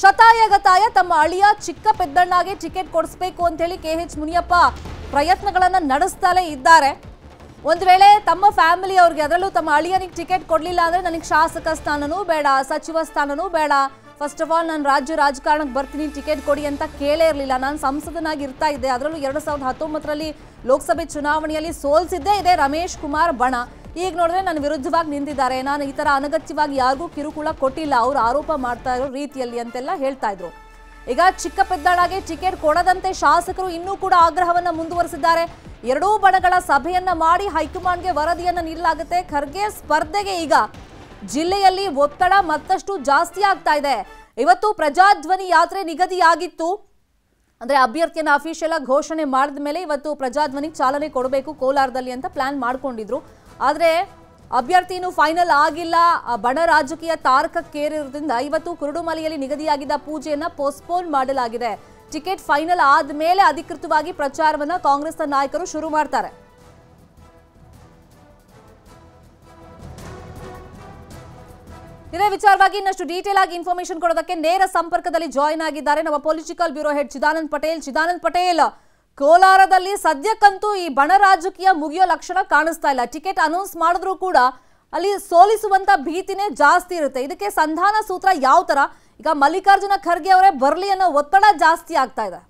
ಶತಾಯಗತಾಯ ತಮ್ಮ ಅಳಿಯ ಚಿಕ್ಕ ಪೆದ್ದಣ್ಣಗೆ ಟಿಕೆಟ್ ಕೊಡಿಸ್ಬೇಕು ಅಂತ ಹೇಳಿ ಕೆ ಎಚ್ ಮುನಿಯಪ್ಪ ಪ್ರಯತ್ನಗಳನ್ನು ನಡೆಸ್ತಲೇ ಇದ್ದಾರೆ. ಒಂದು ವೇಳೆ ತಮ್ಮ ಫ್ಯಾಮಿಲಿ ಅವ್ರಿಗೆ ಅದರಲ್ಲೂ ತಮ್ಮ ಅಳಿಯನಿಗೆ ಟಿಕೆಟ್ ಕೊಡಲಿಲ್ಲ ಅಂದ್ರೆ ನನಗೆ ಶಾಸಕ ಸ್ಥಾನನೂ ಬೇಡ, ಸಚಿವ ಸ್ಥಾನನೂ ಬೇಡ. ಫಸ್ಟ್ ಆಫ್ ಆಲ್ ನಾನು ರಾಜ್ಯ ರಾಜಕಾರಣಕ್ಕೆ ಬರ್ತೀನಿ, ಟಿಕೆಟ್ ಕೊಡಿ ಅಂತ ಕೇಳೇ ಇರಲಿಲ್ಲ. ನಾನು ಸಂಸದನಾಗಿ ಇರ್ತಾ ಇದ್ದೆ. ಅದರಲ್ಲೂ ಎರಡು ಸಾವಿರದ ಹತ್ತೊಂಬತ್ತರಲ್ಲಿ ಲೋಕಸಭೆ ಚುನಾವಣೆಯಲ್ಲಿ ಸೋಲ್ಸಿದ್ದೇ ಇದೆ ರಮೇಶ್ ಕುಮಾರ್ ಬಣ. ಈಗ ನೋಡಿದ್ರೆ ನನ್ನ ವಿರುದ್ಧವಾಗಿ ನಿಂತಿದ್ದಾರೆ. ನಾನು ಈ ಥರ ಅನಗತ್ಯವಾಗಿ ಯಾರಿಗೂ ಕಿರುಕುಳ ಕೊಟ್ಟಿಲ್ಲ. ಅವ್ರು ಆರೋಪ ಮಾಡ್ತಾ ಇರೋ ರೀತಿಯಲ್ಲಿ ಅಂತೆಲ್ಲ ಹೇಳ್ತಾ ಇದ್ರು. ಈಗ ಚಿಕ್ಕ ಪೆದ್ದಾಳಗೆ ಟಿಕೆಟ್ ಕೊಡದಂತೆ ಶಾಸಕರು ಇನ್ನೂ ಕೂಡ ಆಗ್ರಹವನ್ನ ಮುಂದುವರೆಸಿದ್ದಾರೆ. ಎರಡೂ ಬಣಗಳ ಸಭೆಯನ್ನ ಮಾಡಿ ಹೈಕಮಾಂಡ್ಗೆ ವರದಿಯನ್ನ ನೀಡಲಾಗುತ್ತೆ. ಖರ್ಗೆ ಸ್ಪರ್ಧೆಗೆ ಈಗ ಜಿಲ್ಲೆಯಲ್ಲಿ ಒತ್ತಡ ಮತ್ತಷ್ಟು ಜಾಸ್ತಿ ಆಗ್ತಾ ಇದೆ. ಇವತ್ತು ಪ್ರಜಾಧ್ವನಿ ಯಾತ್ರೆ ನಿಗದಿಯಾಗಿತ್ತು. ಅಂದ್ರೆ ಅಭ್ಯರ್ಥಿಯನ್ನ ಅಫಿಷಿಯಲ್ ಆಗಿ ಘೋಷಣೆ ಮಾಡಿದ ಮೇಲೆ ಇವತ್ತು ಪ್ರಜಾಧ್ವನಿಗೆ ಚಾಲನೆ ಕೊಡಬೇಕು ಕೋಲಾರದಲ್ಲಿ ಅಂತ ಪ್ಲಾನ್ ಮಾಡ್ಕೊಂಡಿದ್ರು. ಆದ್ರೆ ಅಭ್ಯರ್ಥಿನೂ ಫೈನಲ್ ಆಗಿಲ್ಲ. ಬಣ ರಾಜಕೀಯ ತಾರಕಕ್ಕೇರಿರೋದ್ರಿಂದ ಇವತ್ತು ಕುರುಡುಮಲೆಯಲ್ಲಿ ನಿಗದಿಯಾಗಿದ್ದ ಪೂಜೆಯನ್ನು ಪೋಸ್ಟ್ಪೋನ್ ಮಾಡಲಾಗಿದೆ. ಟಿಕೆಟ್ ಫೈನಲ್ ಆದ ಮೇಲೆ ಅಧಿಕೃತವಾಗಿ ಪ್ರಚಾರವನ್ನ ಕಾಂಗ್ರೆಸ್ನ ನಾಯಕರು ಶುರು ಮಾಡ್ತಾರೆ. ಇದೇ ವಿಚಾರವಾಗಿ ಇನ್ನಷ್ಟು ಡೀಟೇಲ್ ಆಗಿ ಇನ್ಫಾರ್ಮೇಶನ್ ಕೊಡೋದಕ್ಕೆ ನೇರ ಸಂಪರ್ಕದಲ್ಲಿ ಜಾಯಿನ್ ಆಗಿದ್ದಾರೆ ನಮ್ಮ political bureau head Chidanand Patel. Chidanand Patel ಕೋಲಾರದಲ್ಲಿ ಸದ್ಯಕ್ಕಂತೂ ಈ ಬಣ ರಾಜಕೀಯ ಮುಗಿಯೋ ಲಕ್ಷಣ ಕಾಣಿಸ್ತಾ ಇಲ್ಲ. ಟಿಕೆಟ್ ಅನೌನ್ಸ್ ಮಾಡಿದ್ರೂ ಕೂಡ ಅಲ್ಲಿ ಸೋಲಿಸುವಂತ ಭೀತಿನೇ ಜಾಸ್ತಿ ಇರುತ್ತೆ. ಇದಕ್ಕೆ ಸಂಧಾನ ಸೂತ್ರ ಯಾವ ತರ? ಈಗ ಮಲ್ಲಿಕಾರ್ಜುನ ಖರ್ಗೆ ಅವರೇ ಬರಲಿ ಅನ್ನೋ ಒತ್ತಡ ಜಾಸ್ತಿ ಆಗ್ತಾ ಇದೆ.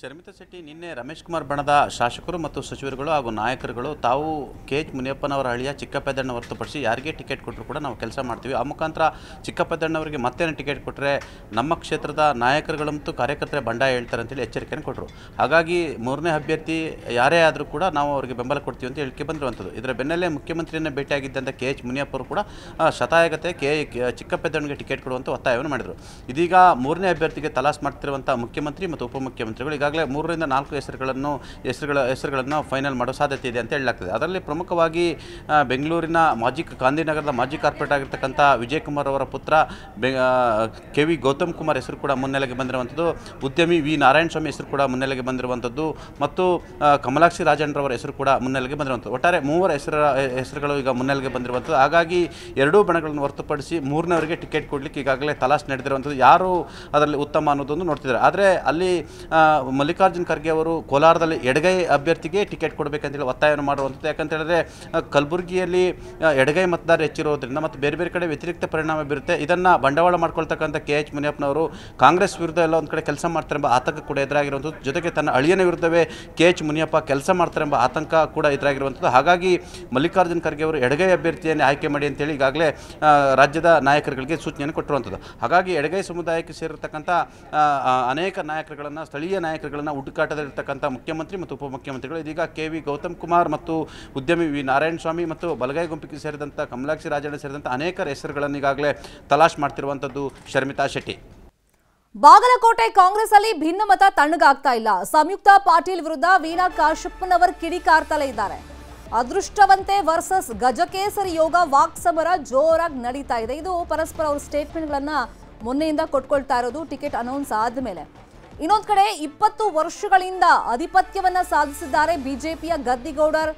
ಶರ್ಮಿತಾ ಶೆಟ್ಟಿ, ನಿನ್ನೆ ರಮೇಶ್ ಕುಮಾರ್ ಬಣದ ಶಾಸಕರು ಮತ್ತು ಸಚಿವರುಗಳು ಹಾಗೂ ನಾಯಕರುಗಳು ತಾವು ಕೆ ಎಚ್ ಮುನಿಯಪ್ಪನವರ ಅಳಿಯ ಚಿಕ್ಕಪ್ಪದಣ್ಣ ಹೊರತುಪಡಿಸಿ ಯಾರಿಗೆ ಟಿಕೆಟ್ ಕೊಟ್ಟರು ಕೂಡ ನಾವು ಕೆಲಸ ಮಾಡ್ತೀವಿ. ಆ ಮುಖಾಂತರ ಚಿಕ್ಕಪ್ಪದಣ್ಣವರಿಗೆ ಮತ್ತೇನು ಟಿಕೆಟ್ ಕೊಟ್ಟರೆ ನಮ್ಮ ಕ್ಷೇತ್ರದ ನಾಯಕರುಗಳು ಮತ್ತು ಕಾರ್ಯಕರ್ತರ ಬಂಡಾಯ ಹೇಳ್ತಾರೆ ಅಂತೇಳಿ ಎಚ್ಚರಿಕೆಯನ್ನು ಕೊಟ್ಟರು. ಹಾಗಾಗಿ ಮೂರನೇ ಅಭ್ಯರ್ಥಿ ಯಾರೇ ಆದರೂ ಕೂಡ ನಾವು ಅವರಿಗೆ ಬೆಂಬಲ ಕೊಡ್ತೀವಿ ಅಂತ ಹೇಳಿಕೆ ಬಂದಿರುವಂಥದ್ದು. ಇದರ ಬೆನ್ನಲ್ಲೇ ಮುಖ್ಯಮಂತ್ರಿಯನ್ನು ಭೇಟಿಯಾಗಿದ್ದಂಥ ಕೆ ಎಚ್ ಮುನಿಯಪ್ಪ ಅವರು ಕೂಡ ಶತಾಯಗತೆ ಕೆ ಚಿಕ್ಕಪೆದ್ದಣ್ಣಗೆ ಟಿಕೆಟ್ ಕೊಡುವಂಥ ಒತ್ತಾಯವನ್ನು ಮಾಡಿದರು. ಇದೀಗ ಮೂರನೇ ಅಭ್ಯರ್ಥಿಗೆ ತಲಾಸ್ ಮಾಡ್ತಿರುವಂಥ ಮುಖ್ಯಮಂತ್ರಿ ಮತ್ತು ಉಪಮುಖ್ಯಮಂತ್ರಿಗಳು ಈಗಾಗಲೇ ಮೂರರಿಂದ ನಾಲ್ಕು ಹೆಸರುಗಳನ್ನು, ಹೆಸರುಗಳ, ಹೆಸರುಗಳನ್ನು ಫೈನಲ್ ಮಾಡೋ ಸಾಧ್ಯತೆ ಇದೆ ಅಂತ ಹೇಳಲಾಗ್ತದೆ. ಅದರಲ್ಲಿ ಪ್ರಮುಖವಾಗಿ ಬೆಂಗಳೂರಿನ ಮಾಜಿ ಗಾಂಧಿನಗರದ ಮಾಜಿ ಕಾರ್ಪೊರೇಟ್ ಆಗಿರ್ತಕ್ಕಂಥ ವಿಜಯ್ ಕುಮಾರ್ ಅವರ ಪುತ್ರ, ಬೆ ಕೆ ವಿ ಗೌತಮ್ ಕುಮಾರ್ ಹೆಸರು ಕೂಡ ಮುನ್ನೆಲೆಗೆ ಬಂದಿರುವಂಥದ್ದು. ಉದ್ಯಮಿ ವಿ ನಾರಾಯಣ ಸ್ವಾಮಿ ಹೆಸರು ಕೂಡ ಮುನ್ನೆಲೆಗೆ ಬಂದಿರುವಂಥದ್ದು. ಮತ್ತು ಕಮಲಾಕ್ಷಿ ರಾಜೇಂದ್ರವರ ಹೆಸರು ಕೂಡ ಮುನ್ನೆಲೆಗೆ ಬಂದಿರುವಂಥದ್ದು. ಒಟ್ಟಾರೆ ಮೂವರ ಹೆಸರ, ಹೆಸರುಗಳು ಈಗ ಮುನ್ನೆಲೆಗೆ ಬಂದಿರುವಂಥದ್ದು. ಹಾಗಾಗಿ ಎರಡೂ ಬಣಗಳನ್ನು ಹೊರತುಪಡಿಸಿ ಮೂರನೇವರಿಗೆ ಟಿಕೆಟ್ ಕೊಡಲಿಕ್ಕೆ ಈಗಾಗಲೇ ತಲಾಶ್ ನಡೆದಿರುವಂಥದ್ದು. ಯಾರು ಅದರಲ್ಲಿ ಉತ್ತಮ ಅನ್ನೋದೊಂದು ನೋಡ್ತಿದ್ದಾರೆ. ಆದರೆ ಅಲ್ಲಿ ಮಲ್ಲಿಕಾರ್ಜುನ್ ಖರ್ಗೆ ಅವರು ಕೋಲಾರದಲ್ಲಿ ಎಡಗೈ ಅಭ್ಯರ್ಥಿಗೆ ಟಿಕೆಟ್ ಕೊಡಬೇಕಂತೇಳಿ ಒತ್ತಾಯವನ್ನು ಮಾಡುವಂಥದ್ದು. ಯಾಕಂತ ಹೇಳಿದ್ರೆ ಕಲಬುರಗಿಯಲ್ಲಿ ಎಡಗೈ ಮತದಾರ ಹೆಚ್ಚಿರೋದ್ರಿಂದ ಮತ್ತು ಬೇರೆ ಬೇರೆ ಕಡೆ ವ್ಯತಿರಿಕ್ತ ಪರಿಣಾಮ ಬೀರುತ್ತೆ. ಇದನ್ನು ಬಂಡವಾಳ ಮಾಡ್ಕೊಳ್ತಕ್ಕಂಥ ಕೆ ಎಚ್ ಮುನಿಯಪ್ಪನವರು ಕಾಂಗ್ರೆಸ್ ವಿರುದ್ಧ ಎಲ್ಲ ಒಂದು ಕಡೆ ಕೆಲಸ ಮಾಡ್ತಾರೆ ಎಂಬ ಆತಂಕ ಕೂಡ ಎದುರಾಗಿರುವಂಥದ್ದು. ಜೊತೆಗೆ ತನ್ನ ಅಳಿಯನ ವಿರುದ್ಧವೇ ಕೆ ಎಚ್ ಮುನಿಯಪ್ಪ ಕೆಲಸ ಮಾಡ್ತಾರೆ ಎಂಬ ಆತಂಕ ಕೂಡ ಎದುರಾಗಿರುವಂಥದ್ದು. ಹಾಗಾಗಿ ಮಲ್ಲಿಕಾರ್ಜುನ್ ಖರ್ಗೆ ಅವರು ಎಡಗೈ ಅಭ್ಯರ್ಥಿಯನ್ನು ಆಯ್ಕೆ ಮಾಡಿ ಅಂತೇಳಿ ಈಗಾಗಲೇ ರಾಜ್ಯದ ನಾಯಕರುಗಳಿಗೆ ಸೂಚನೆಯನ್ನು ಕೊಟ್ಟಿರುವಂಥದ್ದು. ಹಾಗಾಗಿ ಎಡಗೈ ಸಮುದಾಯಕ್ಕೆ ಸೇರಿರ್ತಕ್ಕಂಥ ಅನೇಕ ನಾಯಕರುಗಳನ್ನು ಸ್ಥಳೀಯ ನಾಯಕರುಗಳನ್ನು ಹುಡುಕಾಟದಲ್ಲಿರ್ತಕ್ಕಂಥ ಮುಖ್ಯಮಂತ್ರಿ ಮತ್ತು ಉಪಮುಖ್ಯಮಂತ್ರಿಗಳು. ಇದೀಗ ಕೆ ವಿ ಗೌತಮ್ ಕುಮಾರ್ ಮತ್ತು ಉದ್ಯಮಿ ವಿ ನಾರಾಯಣ ಸ್ವಾಮಿ ಮತ್ತು ಬಲಗೈ ಗುಂಪಿಗೆ ಸೇರಿದಂಥ ಕಮಲಾಕ್ಷಿ ರಾಜಣ್ಣ ಸೇರಿದಂಥ ಅನೇಕರ ಹೆಸರುಗಳನ್ನು ಈಗಾಗಲೇ ತಲಾಶ್ ಮಾಡ್ತಿರುವಂಥದ್ದು ಶರ್ಮಿತಾ ಶೆಟ್ಟಿ. ಬಾಗಲಕೋಟೆ ಕಾಂಗ್ರೆಸ್ ಅಲ್ಲಿ ಭಿನ್ನಮತ ತಣ್ಣಗಾಗ್ತಾ ಇಲ್ಲ. ಸಂಯುಕ್ತ ಪಾಟೀಲ್ ವಿರುದ್ಧ ವೀಣಾ ಕಾಶಪ್ಪನವರ್ ಕಿಡಿಕಾರ್ತಲೇ ಇದ್ದಾರೆ. ಅದೃಷ್ಟವಂತೆ ವರ್ಸಸ್ ಗಜಕೇಸರಿ ಯೋಗ ವಾಕ್ ಸಮರ ಜೋರಾಗಿ ನಡೀತಾ ಇದೆ. ಇದು ಪರಸ್ಪರ ಅವ್ರ ಸ್ಟೇಟ್ಮೆಂಟ್ಗಳನ್ನ ಮೊನ್ನೆಯಿಂದ ಕೊಟ್ಕೊಳ್ತಾ ಇರೋದು ಟಿಕೆಟ್ ಅನೌನ್ಸ್ ಆದ್ಮೇಲೆ. ಇನ್ನೊಂದ್ ಕಡೆ ಇಪ್ಪತ್ತು ವರ್ಷಗಳಿಂದ ಆಧಿಪತ್ಯವನ್ನ ಸಾಧಿಸಿದ್ದಾರೆ ಬಿಜೆಪಿಯ ಗದ್ದಿಗೌಡರ್.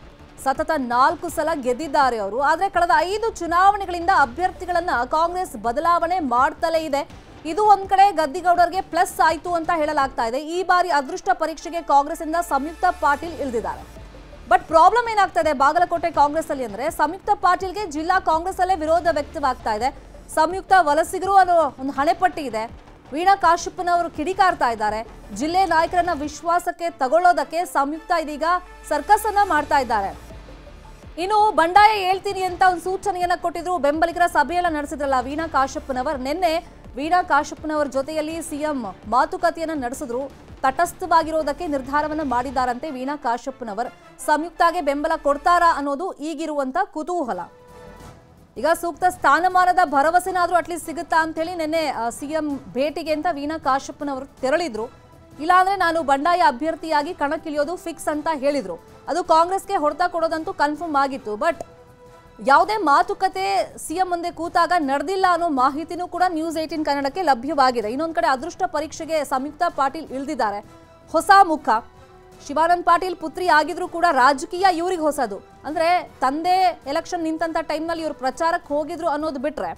ಸತತ ನಾಲ್ಕು ಸಲ ಗೆದ್ದಿದ್ದಾರೆ ಅವರು. ಆದರೆ ಕಳೆದ ಐದು ಚುನಾವಣೆಗಳಿಂದ ಅಭ್ಯರ್ಥಿಗಳನ್ನ ಕಾಂಗ್ರೆಸ್ ಬದಲಾವಣೆ ಮಾಡ್ತಲೇ ಇದೆ. ಇದು ಒಂದ್ ಕಡೆ ಗದ್ದಿಗೌಡರ್ಗೆ ಪ್ಲಸ್ ಆಯ್ತು ಅಂತ ಹೇಳಲಾಗ್ತಾ ಇದೆ. ಈ ಬಾರಿ ಅದೃಷ್ಟ ಪರೀಕ್ಷೆಗೆ ಕಾಂಗ್ರೆಸ್ ಇಂದ ಸಂಯುಕ್ತ ಪಾಟೀಲ್ ಇಳಿದಿದ್ದಾರೆ. ಬಟ್ ಪ್ರಾಬ್ಲಮ್ ಏನಾಗ್ತಾ ಇದೆ ಬಾಗಲಕೋಟೆ ಕಾಂಗ್ರೆಸ್ ಅಲ್ಲಿ ಅಂದ್ರೆ ಸಂಯುಕ್ತ ಪಾಟೀಲ್ಗೆ ಜಿಲ್ಲಾ ಕಾಂಗ್ರೆಸ್ ಅಲ್ಲೇ ವಿರೋಧ ವ್ಯಕ್ತವಾಗ್ತಾ ಇದೆ. ಸಂಯುಕ್ತ ವಲಸಿಗರು ಅನ್ನೋ ಒಂದು ಹಣೆಪಟ್ಟಿ ಇದೆ. ವೀಣಾ ಕಾಶಪ್ಪನವರು ಕಿಡಿಕಾರ್ತಾ ಇದ್ದಾರೆ. ಜಿಲ್ಲೆ ನಾಯಕರನ್ನ ವಿಶ್ವಾಸಕ್ಕೆ ತಗೊಳ್ಳೋದಕ್ಕೆ ಸಂಯುಕ್ತ ಇದೀಗ ಸರ್ಕಸ್ ಅನ್ನ ಮಾಡ್ತಾ ಇದ್ದಾರೆ. ಇನ್ನು ಬಂಡಾಯ ಹೇಳ್ತೀನಿ ಅಂತ ಒಂದು ಸೂಚನೆಯನ್ನ ಕೊಟ್ಟಿದ್ರು. ಬೆಂಬಲಿಗರ ಸಭೆಯೆಲ್ಲ ನಡೆಸಿದ್ರಲ್ಲ ವೀಣಾ ಕಾಶಪ್ಪನವರ್. ನಿನ್ನೆ ವೀಣಾ ಕಾಶಪ್ಪನವರ ಜೊತೆಯಲ್ಲಿ ಸಿಎಂ ಮಾತುಕತೆಯನ್ನ ನಡೆಸಿದ್ರು. ತಟಸ್ಥವಾಗಿರೋದಕ್ಕೆ ನಿರ್ಧಾರವನ್ನ ಮಾಡಿದ್ದಾರಂತೆ ವೀಣಾ ಕಾಶಪ್ಪನವರ್. ಸಂಯುಕ್ತಾಗೆ ಬೆಂಬಲ ಕೊಡ್ತಾರಾ ಅನ್ನೋದು ಈಗಿರುವಂತ ಕುತೂಹಲ. ಈಗ ಸೂಕ್ತ ಸ್ಥಾನಮಾನದ ಭರವಸೆನಾದ್ರೂ ಅಟ್ಲೀಸ್ಟ್ ಸಿಗುತ್ತಾ ಅಂತ ಹೇಳಿ ನಿನ್ನೆ ಸಿಎಂ ಭೇಟಿಗೆ ಅಂತ ವೀಣಾ ಕಾಶಪ್ಪನವರು ತೆರಳಿದ್ರು. ಇಲ್ಲಾಂದ್ರೆ ನಾನು ಬಂಡಾಯ ಅಭ್ಯರ್ಥಿಯಾಗಿ ಕಣಕ್ಕಿಳಿಯೋದು ಫಿಕ್ಸ್ ಅಂತ ಹೇಳಿದ್ರು. ಅದು ಕಾಂಗ್ರೆಸ್ಗೆ ಹೊಡೆತ ಕೊಡೋದಂತೂ ಕನ್ಫರ್ಮ್ ಆಗಿತ್ತು. ಬಟ್ ಯಾವುದೇ ಮಾತುಕತೆ ಸಿಎಂ ಮುಂದೆ ಕೂತಾಗ ನಡೆದಿಲ್ಲ ಅನ್ನೋ ಮಾಹಿತಿನೂ ಕೂಡ ನ್ಯೂಸ್ ಏಯ್ಟೀನ್ ಕನ್ನಡಕ್ಕೆ ಲಭ್ಯವಾಗಿದೆ. ಇನ್ನೊಂದು ಕಡೆ ಅದೃಷ್ಟ ಪರೀಕ್ಷೆಗೆ ಸಂಯುಕ್ತ ಪಾಟೀಲ್ ಇಳಿದಿದ್ದಾರೆ. ಹೊಸ ಮುಖ. ಶಿವಾನಂದ್ ಪಾಟೀಲ್ ಪುತ್ರಿ ಆಗಿದ್ರು ಕೂಡ ರಾಜಕೀಯ ಇವ್ರಿಗೆ ಹೊಸದು. ಅಂದ್ರೆ ತಂದೆ ಎಲೆಕ್ಷನ್ ನಿಂತಂಥ ಟೈಮ್ನಲ್ಲಿ ಇವರು ಪ್ರಚಾರಕ್ಕೆ ಹೋಗಿದ್ರು ಅನ್ನೋದು ಬಿಟ್ರೆ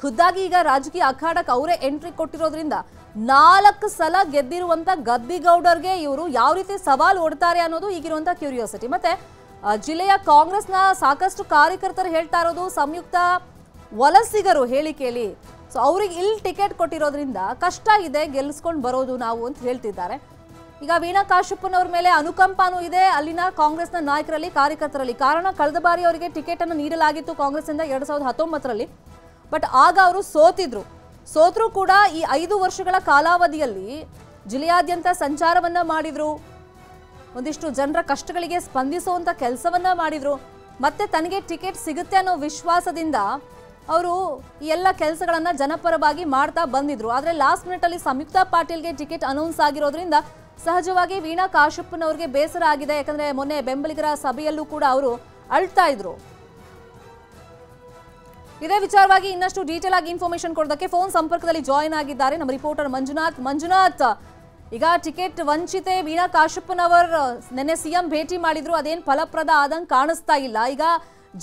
ಖುದ್ದಾಗಿ ಈಗ ರಾಜಕೀಯ ಅಖಾಡಕ್ಕೆ ಅವರೇ ಎಂಟ್ರಿ ಕೊಟ್ಟಿರೋದ್ರಿಂದ ನಾಲ್ಕು ಸಲ ಗೆದ್ದಿರುವಂತ ಗದ್ದಿಗೌಡರ್ಗೆ ಇವರು ಯಾವ ರೀತಿ ಸವಾಲು ಒಡ್ತಾರೆ ಅನ್ನೋದು ಈಗಿರುವಂತ ಕ್ಯೂರಿಯಾಸಿಟಿ ಮತ್ತೆ ಜಿಲ್ಲೆಯ ಕಾಂಗ್ರೆಸ್ನ ಸಾಕಷ್ಟು ಕಾರ್ಯಕರ್ತರು ಹೇಳ್ತಾ ಇರೋದು ಸಂಯುಕ್ತ ವಲಸಿಗರು ಹೇಳಿ ಕೇಳಿ ಸೊ ಅವ್ರಿಗೆ ಇಲ್ಲಿ ಟಿಕೆಟ್ ಕೊಟ್ಟಿರೋದ್ರಿಂದ ಕಷ್ಟ ಇದೆ ಗೆಲ್ಲಿಸ್ಕೊಂಡು ಬರೋದು ನಾವು ಅಂತ ಹೇಳ್ತಿದ್ದಾರೆ. ಈಗ ವೀಣಾ ಮೇಲೆ ಅನುಕಂಪನೂ ಇದೆ. ಅಲ್ಲಿನ ಕಾಂಗ್ರೆಸ್ನ ನಾಯಕರಲ್ಲಿ, ಕಾರ್ಯಕರ್ತರಲ್ಲಿ. ಕಾರಣ, ಕಳೆದ ಬಾರಿ ಅವರಿಗೆ ಟಿಕೆಟ್ ಅನ್ನು ನೀಡಲಾಗಿತ್ತು ಕಾಂಗ್ರೆಸ್ನಿಂದ ಎರಡ್ ಸಾವಿರದ ಹತ್ತೊಂಬತ್ತರಲ್ಲಿ. ಬಟ್ ಆಗ ಅವರು ಸೋತಿದ್ರು. ಸೋತರೂ ಕೂಡ ಈ ಐದು ವರ್ಷಗಳ ಕಾಲಾವಧಿಯಲ್ಲಿ ಜಿಲ್ಲೆಯಾದ್ಯಂತ ಸಂಚಾರವನ್ನ ಮಾಡಿದ್ರು. ಒಂದಿಷ್ಟು ಜನರ ಕಷ್ಟಗಳಿಗೆ ಸ್ಪಂದಿಸುವಂತ ಕೆಲಸವನ್ನ ಮಾಡಿದ್ರು. ಮತ್ತೆ ತನಗೆ ಟಿಕೆಟ್ ಸಿಗುತ್ತೆ ಅನ್ನೋ ವಿಶ್ವಾಸದಿಂದ ಅವರು ಈ ಎಲ್ಲ ಕೆಲಸಗಳನ್ನ ಜನಪರವಾಗಿ ಮಾಡ್ತಾ ಬಂದಿದ್ರು. ಆದ್ರೆ ಲಾಸ್ಟ್ ಮಿನಿಟ್ ಅಲ್ಲಿ ಸಂಯುಕ್ತ ಪಾಟೀಲ್ಗೆ ಟಿಕೆಟ್ ಅನೌನ್ಸ್ ಆಗಿರೋದ್ರಿಂದ ಸಹಜವಾಗಿ ವೀಣಾ ಕಾಶಪ್ಪನವ್ರಿಗೆ ಬೇಸರ ಆಗಿದೆ. ಯಾಕಂದ್ರೆ ಮೊನ್ನೆ ಬೆಂಬಲಿಗರ ಸಭೆಯಲ್ಲೂ ಕೂಡ ಅವರು ಅಳ್ತಾ ಇದ್ರು. ಇದೇ ವಿಚಾರವಾಗಿ ಇನ್ನಷ್ಟು ಡೀಟೇಲ್ ಆಗಿ ಇನ್ಫಾರ್ಮೇಶನ್ ಕೊಡೋದಕ್ಕೆ ಫೋನ್ ಸಂಪರ್ಕದಲ್ಲಿ ಜಾಯಿನ್ ಆಗಿದ್ದಾರೆ ನಮ್ಮ ರಿಪೋರ್ಟರ್ ಮಂಜುನಾಥ್. ಮಂಜುನಾಥ್, ಈಗ ಟಿಕೆಟ್ ವಂಚಿತೆ ವೀಣಾ ಕಾಶಪ್ಪನವರ್ ನಿನ್ನೆ ಸಿಎಂ ಭೇಟಿ ಮಾಡಿದ್ರು. ಅದೇನ್ ಫಲಪ್ರದ ಆದಂಗೆ ಕಾಣಿಸ್ತಾ ಇಲ್ಲ. ಈಗ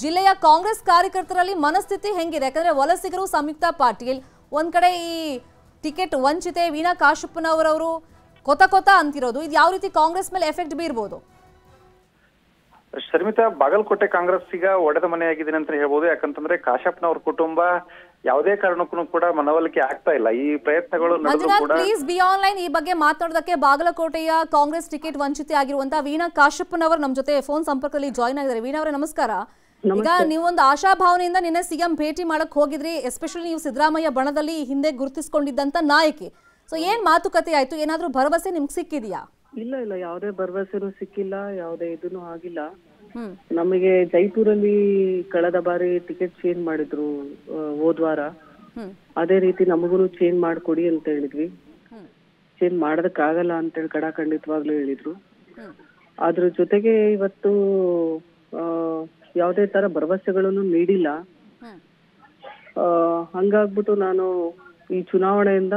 ಜಿಲ್ಲೆಯ ಕಾಂಗ್ರೆಸ್ ಕಾರ್ಯಕರ್ತರಲ್ಲಿ ಮನಸ್ಥಿತಿ ಹೆಂಗಿದೆ? ಯಾಕಂದ್ರೆ ವಲಸಿಗರು ಸಂಯುಕ್ತ ಪಾಟೀಲ್, ಒಂದ್ ಕಡೆ ಈ ಟಿಕೆಟ್ ವಂಚಿತೆ ವೀಣಾ ಕಾಶಪ್ಪನವರವರು ಕೊತ ಕೊತ ಅಂತಿರೋದು. ಇದು ಯಾವ ರೀತಿ ಕಾಂಗ್ರೆಸ್ ಮೇಲೆ ಎಫೆಕ್ಟ್ ಬೀರ್ಬೋದು? ಶರ್ಮಿತಾ ಬಾಗಲಕೋಟೆ ಕಾಂಗ್ರೆಸ್ ಈಗ ಒಡೆದ ಮನೆಯಾಗಿದೆ ಅಂತ ಹೇಳ್ಬೋದು. ಯಾಕಂತಂದ್ರೆ ಕಾಶಪ್ಪನವ್ರ ಕುಟುಂಬ ಯಾವುದೇ ಕಾರಣಕ್ಕೂ ಕೂಡ ಮನವೊಲಿಕೆ ಆಗ್ತಾ ಇಲ್ಲ. ಈ ಪ್ರಯತ್ನಗಳು ಪ್ಲೀಸ್ ಬಿ ಆನ್ಲೈನ್ ಈ ಬಗ್ಗೆ ಮಾತನಾಡೋದಕ್ಕೆ ಬಾಗಲಕೋಟೆಯ ಕಾಂಗ್ರೆಸ್ ಟಿಕೆಟ್ ವಂಚಿತೆ ಆಗಿರುವಂತಹ ವೀಣಾ ಕಾಶಪ್ಪನವರು ನಮ್ಮ ಜೊತೆ ಫೋನ್ ಸಂಪರ್ಕದಲ್ಲಿ ಜಾಯ್ನ್ ಆಗಿದ್ದಾರೆ. ವೀಣಾ ಅವರೇ ನಮಸ್ಕಾರ. ಈಗ ನೀವೊಂದು ಆಶಾಭಾವನೆಯಿಂದ ನಿನ್ನೆ ಸಿಎಂ ಭೇಟಿ ಮಾಡಕ್ ಹೋಗಿದ್ರಿ. ಎಸ್ಪೆಷಲಿ ನೀವು ಸಿದ್ದರಾಮಯ್ಯ ಬಣದಲ್ಲಿ ಹಿಂದೆ ಗುರುತಿಸಿಕೊಂಡಿದ್ದಂತ ನಾಯಕಿ. ಸೊ ಏನ್ ಮಾತುಕತೆ ಆಯ್ತು? ಏನಾದ್ರೂ ಭರವಸೆ ನಿಮ್ಗೆ ಸಿಕ್ಕಿದ್ಯಾ? ಇಲ್ಲ ಇಲ್ಲ ಯಾವುದೇ ಭರವಸೆನೂ ಸಿಕ್ಕಿಲ್ಲ ಯಾವುದೇ ಇದನ್ನು ಆಗಿಲ್ಲ. ನಮಗೆ ಜೈಪುರಲ್ಲಿ ಕಳೆದ ಬಾರಿ ಟಿಕೆಟ್ ಚೇಂಜ್ ಮಾಡಿದ್ರು ಆ, ಹೋದ್ ವಾರ. ಹ್ಮ್. ಅದೇ ರೀತಿ ನಮಗೂ ಚೇಂಜ್ ಮಾಡ್ಕೊಡಿ ಅಂತ ಹೇಳಿದ್ವಿ. ಚೇಂಜ್ ಮಾಡೋದಕ್ಕಾಗಲ್ಲ ಅಂತೇಳಿ ಕಡಾಖಂಡಿತವಾಗ್ಲೂ ಹೇಳಿದ್ರು. ಅದ್ರ ಜೊತೆಗೆ ಇವತ್ತು ಯಾವುದೇ ತರ ಭರವಸೆಗಳನ್ನು ನೀಡಿಲ್ಲ. ಹಂಗಾಗ್ಬಿಟ್ಟು ನಾನು ಈ ಚುನಾವಣೆಯಿಂದ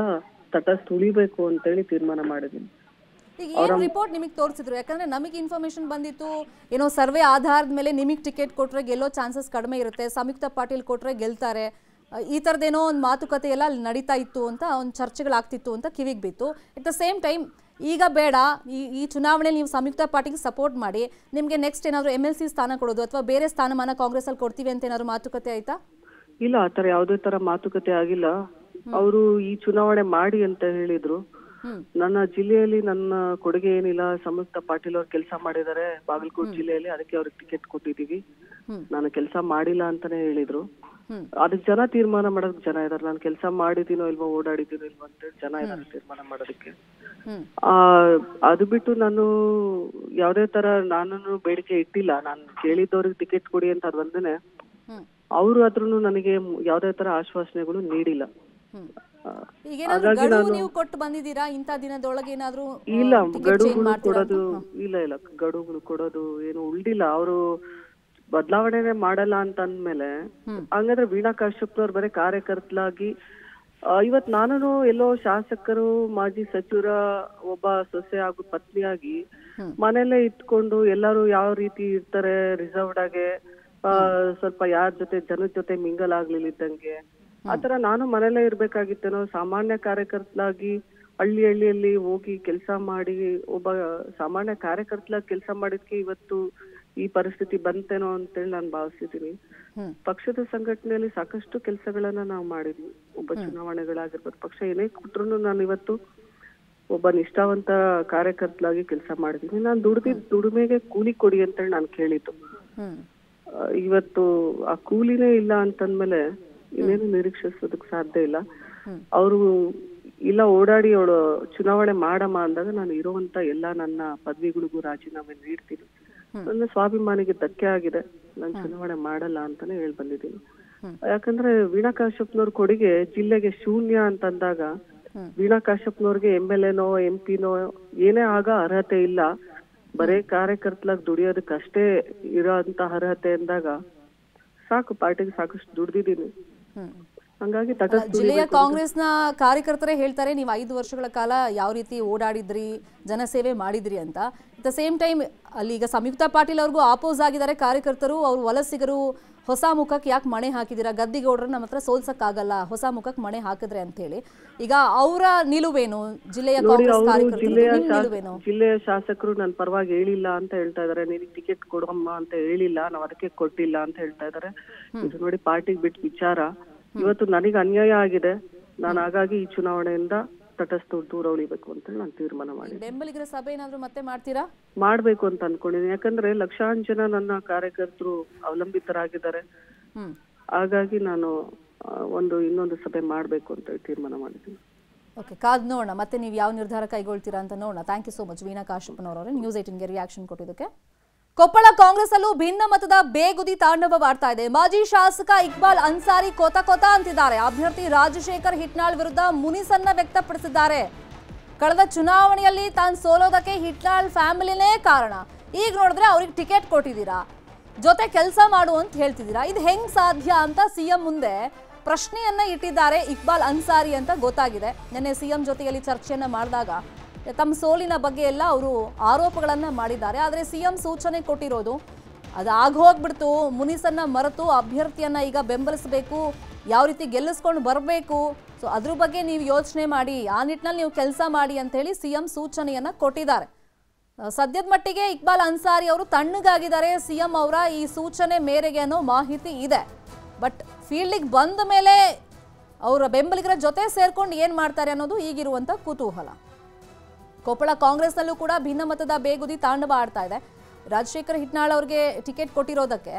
ತಟಸ್ಥ ಉಳಿಬೇಕು ಅಂತೇಳಿ ತೀರ್ಮಾನ ಮಾಡಿದ್ದೀನಿ. ಏನ್ ರಿಪೋರ್ಟ್ ನಿಮಗೆ ತೋರಿಸಿದ್ರು? ಯಾಕಂದ್ರೆ ನಮಗೆ ಇನ್ಫಾರ್ಮೇಶನ್ ಬಂದಿತ್ತು ಏನೋ ಸರ್ವೆ ಆಧಾರದ ಮೇಲೆ ನಿಮಗೆ ಟಿಕೆಟ್ ಕೊಟ್ರೆ ಗೆಲ್ಲೋ ಚಾನ್ಸಸ್ ಕಡಿಮೆ ಇರುತ್ತೆ ಸಂಯುಕ್ತ ಪಾಟೀಲ್ ಕೊಟ್ರೆ ಗೆಲ್ತಾರೆ ಈ ಥರದ್ದೇನೋ ಒಂದು ಮಾತುಕತೆ ಎಲ್ಲ ಅಲ್ಲಿ ನಡೀತಾ ಇತ್ತು ಅಂತ ಒಂದು ಚರ್ಚೆಗಳಾಗ್ತಿತ್ತು ಅಂತ ಕಿವಿಗೆ ಬಿತ್ತು. ಎಟ್ ದ ಸೇಮ್ ಟೈಮ್ ಈಗ ಬೇಡ ಈ ಈ ಚುನಾವಣೆಯಲ್ಲಿ ನೀವು ಸಂಯುಕ್ತ ಪಾರ್ಟಿಗೆ ಸಪೋರ್ಟ್ ಮಾಡಿ ನಿಮಗೆ ನೆಕ್ಸ್ಟ್ ಏನಾದರೂ ಎಂ ಎಲ್ ಸಿ ಸ್ಥಾನ ಕೊಡೋದು ಅಥವಾ ಬೇರೆ ಸ್ಥಾನಮಾನ ಕಾಂಗ್ರೆಸ್ ಅಲ್ಲಿ ಕೊಡ್ತೀವಿ ಅಂತ ಏನಾದ್ರು ಮಾತುಕತೆ ಆಯ್ತಾ? ಇಲ್ಲ ಆತರ ಯಾವುದೇ ತರ ಮಾತುಕತೆ ಆಗಿಲ್ಲ. ಅವರು ಈ ಚುನಾವಣೆ ಮಾಡಿ ಅಂತ ಹೇಳಿದ್ರು. ನನ್ನ ಜಿಲ್ಲೆಯಲ್ಲಿ ನನ್ನ ಕೊಡುಗೆ ಏನಿಲ್ಲ ಸಮಸ್ತ ಪಾಟೀಲ್ ಅವ್ರು ಕೆಲಸ ಮಾಡಿದ್ದಾರೆ. ಬಾಗಲಕೋಟೆ ಜಿಲ್ಲೆಯಲ್ಲಿ ಅದಕ್ಕೆ ಅವ್ರಿಗೆ ಟಿಕೆಟ್ ಕೊಟ್ಟಿದೀವಿ ನಾನು ಕೆಲಸ ಮಾಡಿಲ್ಲ ಅಂತಾನೆ ಹೇಳಿದ್ರು. ಅದಕ್ಕೆ ಜನ ತೀರ್ಮಾನ ಮಾಡೋದಕ್ಕೆ ಜನ ಇದಾರೆ. ನಾನು ಕೆಲಸ ಮಾಡಿದೀನೋ ಇಲ್ವೋ ಓಡಾಡಿದ್ದೀನೋ ಇಲ್ವೋ ಅಂತ ಜನ ಇದಾರೆ ತೀರ್ಮಾನ ಮಾಡೋದಕ್ಕೆ. ಆ ಅದು ಬಿಟ್ಟು ನಾನು ಯಾವುದೇ ತರ ನಾನು ಬೇಡಿಕೆ ಇಟ್ಟಿಲ್ಲ. ನಾನು ಕೇಳಿದ್ದವ್ರಿಗೆ ಟಿಕೆಟ್ ಕೊಡಿ ಅಂತ ಅದ್ ಬಂದೇನೆ ಅವ್ರು ಅವರು ಆದ್ರೂ ನನಗೆ ಯಾವುದೇ ತರ ಆಶ್ವಾಸನೆಗಳು ನೀಡಿಲ್ಲ. ನೀವು ಕೊಟ್ಟು ಬಂದಿದ್ದೀರಾ? ಇಂಥ ದಿನದೊಳಗೆ ಏನಾದ್ರೂ ಇಲ್ಲ ಗಡುವುಗಳು ಕೊಡೋದು ಇಲ್ಲ ಇಲ್ಲ. ಗಡುವುಗಳು ಕೊಡೋದು ಏನು ಉಳ್ದಿಲ್ಲ ಅವರು ಬದಲಾವಣೆನೆ ಮಾಡಲ್ಲ ಅಂತ ಅಂದ್ಮೇಲೆ ಹಂಗಂದ್ರೆ ವೀಣಾ ಕಾಶ್ಯಪ್ನವ್ರು ಬರೀ ಕಾರ್ಯಕರ್ತಲಾಗಿ ಇವತ್ ನಾನು ಎಲ್ಲೋ ಶಾಸಕರು ಮಾಜಿ ಸಚಿವರ ಒಬ್ಬ ಸೊಸೆ ಹಾಗೂ ಪತ್ನಿಯಾಗಿ ಮನೇಲೆ ಇಟ್ಕೊಂಡು ಎಲ್ಲರೂ ಯಾವ ರೀತಿ ಇರ್ತಾರೆ ರಿಸರ್ವ್ಡ್ ಆಗಿ ಆ, ಸ್ವಲ್ಪ ಯಾರ ಜೊತೆ ಜನದ ಜೊತೆ ಮಿಂಗಲ್ ಆಗ್ಲಿಲ್ಲ ಇದ್ದಂಗೆ. ಆತರ ನಾನು ಮನೇಲೇ ಇರ್ಬೇಕಾಗಿತ್ತೇನೋ ಸಾಮಾನ್ಯ ಕಾರ್ಯಕರ್ತಲಾಗಿ ಹಳ್ಳಿ ಹಳ್ಳಿಯಲ್ಲಿ ಹೋಗಿ ಕೆಲಸ ಮಾಡಿ ಒಬ್ಬ ಸಾಮಾನ್ಯ ಕಾರ್ಯಕರ್ತಲಾಗಿ ಕೆಲಸ ಮಾಡಿದ್ಕೆ ಇವತ್ತು ಈ ಪರಿಸ್ಥಿತಿ ಬಂತೇನೋ ಅಂತೇಳಿ ನಾನು ಭಾವಿಸಿದೀನಿ. ಪಕ್ಷದ ಸಂಘಟನೆಯಲ್ಲಿ ಸಾಕಷ್ಟು ಕೆಲಸಗಳನ್ನ ನಾವು ಮಾಡಿದ್ವಿ. ಒಬ್ಬ ಚುನಾವಣೆಗಳಾಗಿರ್ಬೋದು ಪಕ್ಷ ಏನೇ ಕೊಟ್ರು ನಾನು ಇವತ್ತು ಒಬ್ಬ ನಿಷ್ಠಾವಂತ ಕಾರ್ಯಕರ್ತಲಾಗಿ ಕೆಲಸ ಮಾಡಿದೀನಿ ನಾನು ದುಡ್ದಿದ್ ದುಡಿಮೆಗೆ ಕೂಲಿ ಕೊಡಿ ಅಂತೇಳಿ ನಾನು ಕೇಳಿದ್ದು. ಇವತ್ತು ಆ ಕೂಲಿನೇ ಇಲ್ಲ ಅಂತಂದ್ಮೇಲೆ ಇನ್ನೇನು ನಿರೀಕ್ಷಿಸೋದಕ್ ಸಾಧ್ಯ ಇಲ್ಲ. ಅವರು ಇಲ್ಲ ಓಡಾಡಿ ಅವಳು ಚುನಾವಣೆ ಮಾಡಮ್ಮ ಅಂದಾಗ ನಾನು ಇರುವಂತ ಎಲ್ಲಾ ನನ್ನ ಪದವಿಗಳಿಗೂ ರಾಜೀನಾಮೆ ನೀಡ್ತೀನಿ. ನನ್ನ ಸ್ವಾಭಿಮಾನಿಗೆ ಧಕ್ಕೆ ಆಗಿದೆ. ನಾನು ಚುನಾವಣೆ ಮಾಡಲ್ಲ ಅಂತಾನೆ ಹೇಳಿ ಬಂದಿದ್ದೀನಿ. ಯಾಕಂದ್ರೆ ವೀಣಾ ಕಾಶ್ಯಪ್ನವ್ರ ಕೊಡುಗೆ ಜಿಲ್ಲೆಗೆ ಶೂನ್ಯ ಅಂತಂದಾಗ ವೀಣಾ ಕಾಶ್ಯಪ್ನವ್ರಿಗೆ ಎಂ ಎಲ್ ಎನೋ ಎಂ ಪಿನೋ ಏನೇ ಆಗ ಅರ್ಹತೆ ಇಲ್ಲ. ಬರೇ ಕಾರ್ಯಕರ್ತಲಾಗಿ ದುಡಿಯೋದಕ್ಕಷ್ಟೇ ಇರೋಂತ ಅರ್ಹತೆ ಅಂದಾಗ ಸಾಕು ಪಾರ್ಟಿಗೆ ಸಾಕಷ್ಟು ದುಡ್ದಿದ್ದೀನಿ. ಹಂಗಾಗಿ ತಟಸ್ಥ ಜಿಲ್ಲೆಯ ಕಾಂಗ್ರೆಸ್ನ ಕಾರ್ಯಕರ್ತರೇ ಹೇಳ್ತಾರೆ ನೀವು ಐದು ವರ್ಷಗಳ ಕಾಲ ಯಾವ ರೀತಿ ಓಡಾಡಿದ್ರಿ ಜನಸೇವೆ ಮಾಡಿದ್ರಿ ಅಂತ. ದ ಸೇಮ್ ಟೈಮ್ ಅಲ್ಲಿ ಈಗ ಸಂಯುಕ್ತ ಪಾಟೀಲ್ ಅವ್ರಿಗೂ ಆಪೋಸ್ ಆಗಿದ್ದಾರೆ ಕಾರ್ಯಕರ್ತರು. ಅವ್ರ ವಲಸಿಗರು ಹೊಸ ಮುಖಕ್ಕೆ ಯಾಕೆ ಮಣೆ ಹಾಕಿದ್ದೀರಾ ಗದ್ದಿಗೌಡ್ರನ್ನ ನಮ್ಮ ಹತ್ರ ಸೋಲ್ಸಕ್ಕಾಗಲ್ಲ. ಹೊಸ ಮುಖಕ್ಕೆ ಮಣೆ ಹಾಕಿದ್ರೆ ಅಂತ ಹೇಳಿ ಈಗ ಅವರ ನಿಲುವೇನು? ಜಿಲ್ಲೆಯ ಕಾಂಗ್ರೆಸ್ ಕಾರ್ಯಕರ್ತರು ಜಿಲ್ಲೆಯ ಶಾಸಕರು ನನ್ನ ಪರವಾಗಿ ಹೇಳಿಲ್ಲ ಅಂತ ಹೇಳ್ತಾ ಇದಾರೆ ನೀನು ಟಿಕೆಟ್ ಕೊಡಮ್ಮ ಅಂತ ಹೇಳಿಲ್ಲ. ನಾವು ಅದಕ್ಕೆ ಕೊಟ್ಟಿಲ್ಲ ಅಂತ ಹೇಳ್ತಾ ಇದಾರೆ ಇದು ನೋಡಿ ಪಾರ್ಟಿಗೆ ಬಿಟ್ಟು ವಿಚಾರ. ಇವತ್ತು ನನಗೆ ಅನ್ಯಾಯ ಆಗಿದೆ. ನಾನು ಹಾಗಾಗಿ ಈ ಚುನಾವಣೆಯಿಂದ ತಟಸ್ಥ ದೂರ ಉಳಿಬೇಕು ಅಂತ ಹೇಳಿ ನಾನು ತೀರ್ಮಾನ ಮಾಡಿ ಬೆಂಬಲಿಗರ ಸಭೆ ಏನಾದ್ರು ಮತ್ತೆ ಮಾಡ್ತೀರಾ? ಮಾಡ್ಬೇಕು ಅಂತ ಅನ್ಕೊಂಡಿದ್ದೀನಿ ಯಾಕಂದ್ರೆ ಲಕ್ಷಾಂತರ ಜನ ನನ್ನ ಕಾರ್ಯಕರ್ತರು ಅವಲಂಬಿತರಾಗಿದ್ದಾರೆ. ಹ್ಮ್. ಹಾಗಾಗಿ ನಾನು ಒಂದು ಇನ್ನೊಂದು ಸಭೆ ಮಾಡ್ಬೇಕು ಅಂತ ತೀರ್ಮಾನ ಮಾಡಿದ್ದೀನಿ. ಓಕೆ ಕಾದ್ ನೋಡೋಣ. ಮತ್ತೆ ನೀವು ಯಾವ ನಿರ್ಧಾರ ಕೈಗೊಳ್ತೀರಾ ಅಂತ ನೋಡೋಣ. Thank you so much Veena ಕಾಶಪ್ಪನವರವರೇ news ಏಟಿನ್ಗೆ ರಿಯಾಕ್ಷನ್ ಕೊಟ್ಟಿದ್ದಕ್ಕೆ. ಕೊಪ್ಪಳ ಕಾಂಗ್ರೆಸ್ ಅಲ್ಲೂ ಭಿನ್ನ ಮತದ ಬೇಗುದಿ ತಾಂಡವವಾಡ್ತಾ ಇದೆ. ಮಾಜಿ ಶಾಸಕ ಇಕ್ಬಾಲ್ ಅನ್ಸಾರಿ ಕೋತ ಕೋತ ಅಂತಿದ್ದಾರೆ. ಅಭ್ಯರ್ಥಿ ರಾಜಶೇಖರ್ ಹಿಟ್ನಾಳ್ ವಿರುದ್ಧ ಮುನಿಸನ್ನ ವ್ಯಕ್ತಪಡಿಸಿದ್ದಾರೆ. ಕಳೆದ ಚುನಾವಣೆಯಲ್ಲಿ ತಾನು ಸೋಲೋದಕ್ಕೆ ಹಿಟ್ನಾಳ್ ಫ್ಯಾಮಿಲಿನೇ ಕಾರಣ. ಈಗ ನೋಡಿದ್ರೆ ಅವ್ರಿಗೆ ಟಿಕೆಟ್ ಕೊಟ್ಟಿದ್ದೀರಾ? ಜೊತೆ ಕೆಲಸ ಮಾಡು ಅಂತ ಹೇಳ್ತಿದ್ದೀರಾ? ಇದು ಹೆಂಗ್ ಸಾಧ್ಯ ಅಂತ ಸಿಎಂ ಮುಂದೆ ಪ್ರಶ್ನೆಯನ್ನ ಇಟ್ಟಿದ್ದಾರೆ ಇಕ್ಬಾಲ್ ಅನ್ಸಾರಿ ಅಂತ ಗೊತ್ತಾಗಿದೆ. ನಿನ್ನೆ ಸಿಎಂ ಜೊತೆಯಲ್ಲಿ ಚರ್ಚೆಯನ್ನ ಮಾಡಿದಾಗ ತಮ್ಮ ಸೋಲಿನ ಬಗ್ಗೆ ಎಲ್ಲ ಅವರು ಆರೋಪಗಳನ್ನು ಮಾಡಿದ್ದಾರೆ. ಆದರೆ ಸಿಎಂ ಸೂಚನೆ ಕೊಟ್ಟಿರೋದು ಅದು ಆಗೋಗ್ಬಿಡ್ತು ಮುನಿಸನ್ನ ಮರೆತು ಅಭ್ಯರ್ಥಿಯನ್ನ ಈಗ ಬೆಂಬಲಿಸಬೇಕು, ಯಾವ ರೀತಿ ಗೆಲ್ಲಿಸ್ಕೊಂಡು ಬರಬೇಕು. ಸೊ ಅದ್ರ ಬಗ್ಗೆ ನೀವು ಯೋಚನೆ ಮಾಡಿ, ಆ ನಿಟ್ಟಿನಲ್ಲಿ ನೀವು ಕೆಲಸ ಮಾಡಿ ಅಂತ ಹೇಳಿ ಸಿಎಂ ಸೂಚನೆಯನ್ನ ಕೊಟ್ಟಿದ್ದಾರೆ. ಸದ್ಯದ ಮಟ್ಟಿಗೆ ಇಕ್ಬಾಲ್ ಅನ್ಸಾರಿ ಅವರು ತಣ್ಣಗಾಗಿದ್ದಾರೆ. ಸಿಎಂ ಅವರ ಈ ಸೂಚನೆ ಮೇರೆಗೆ ಅನ್ನೋ ಮಾಹಿತಿ ಇದೆ. ಬಟ್ ಫೀಲ್ಡಿಗೆ ಬಂದ ಮೇಲೆ ಅವರ ಬೆಂಬಲಿಗರ ಜೊತೆ ಸೇರ್ಕೊಂಡು ಏನು ಮಾಡ್ತಾರೆ ಅನ್ನೋದು ಈಗಿರುವಂಥ ಕುತೂಹಲ. ಕೊಪ್ಪಳ ಕಾಂಗ್ರೆಸ್ನಲ್ಲೂ ಕೂಡ ಭಿನ್ನಮತದ ಬೇಗುದಿ ತಾಂಡವ ಆಡ್ತಾ ಇದೆ. ರಾಜಶೇಖರ್ ಹಿಟ್ನಾಳ್ ಅವ್ರಿಗೆ ಟಿಕೆಟ್ ಕೊಟ್ಟಿರೋದಕ್ಕೆ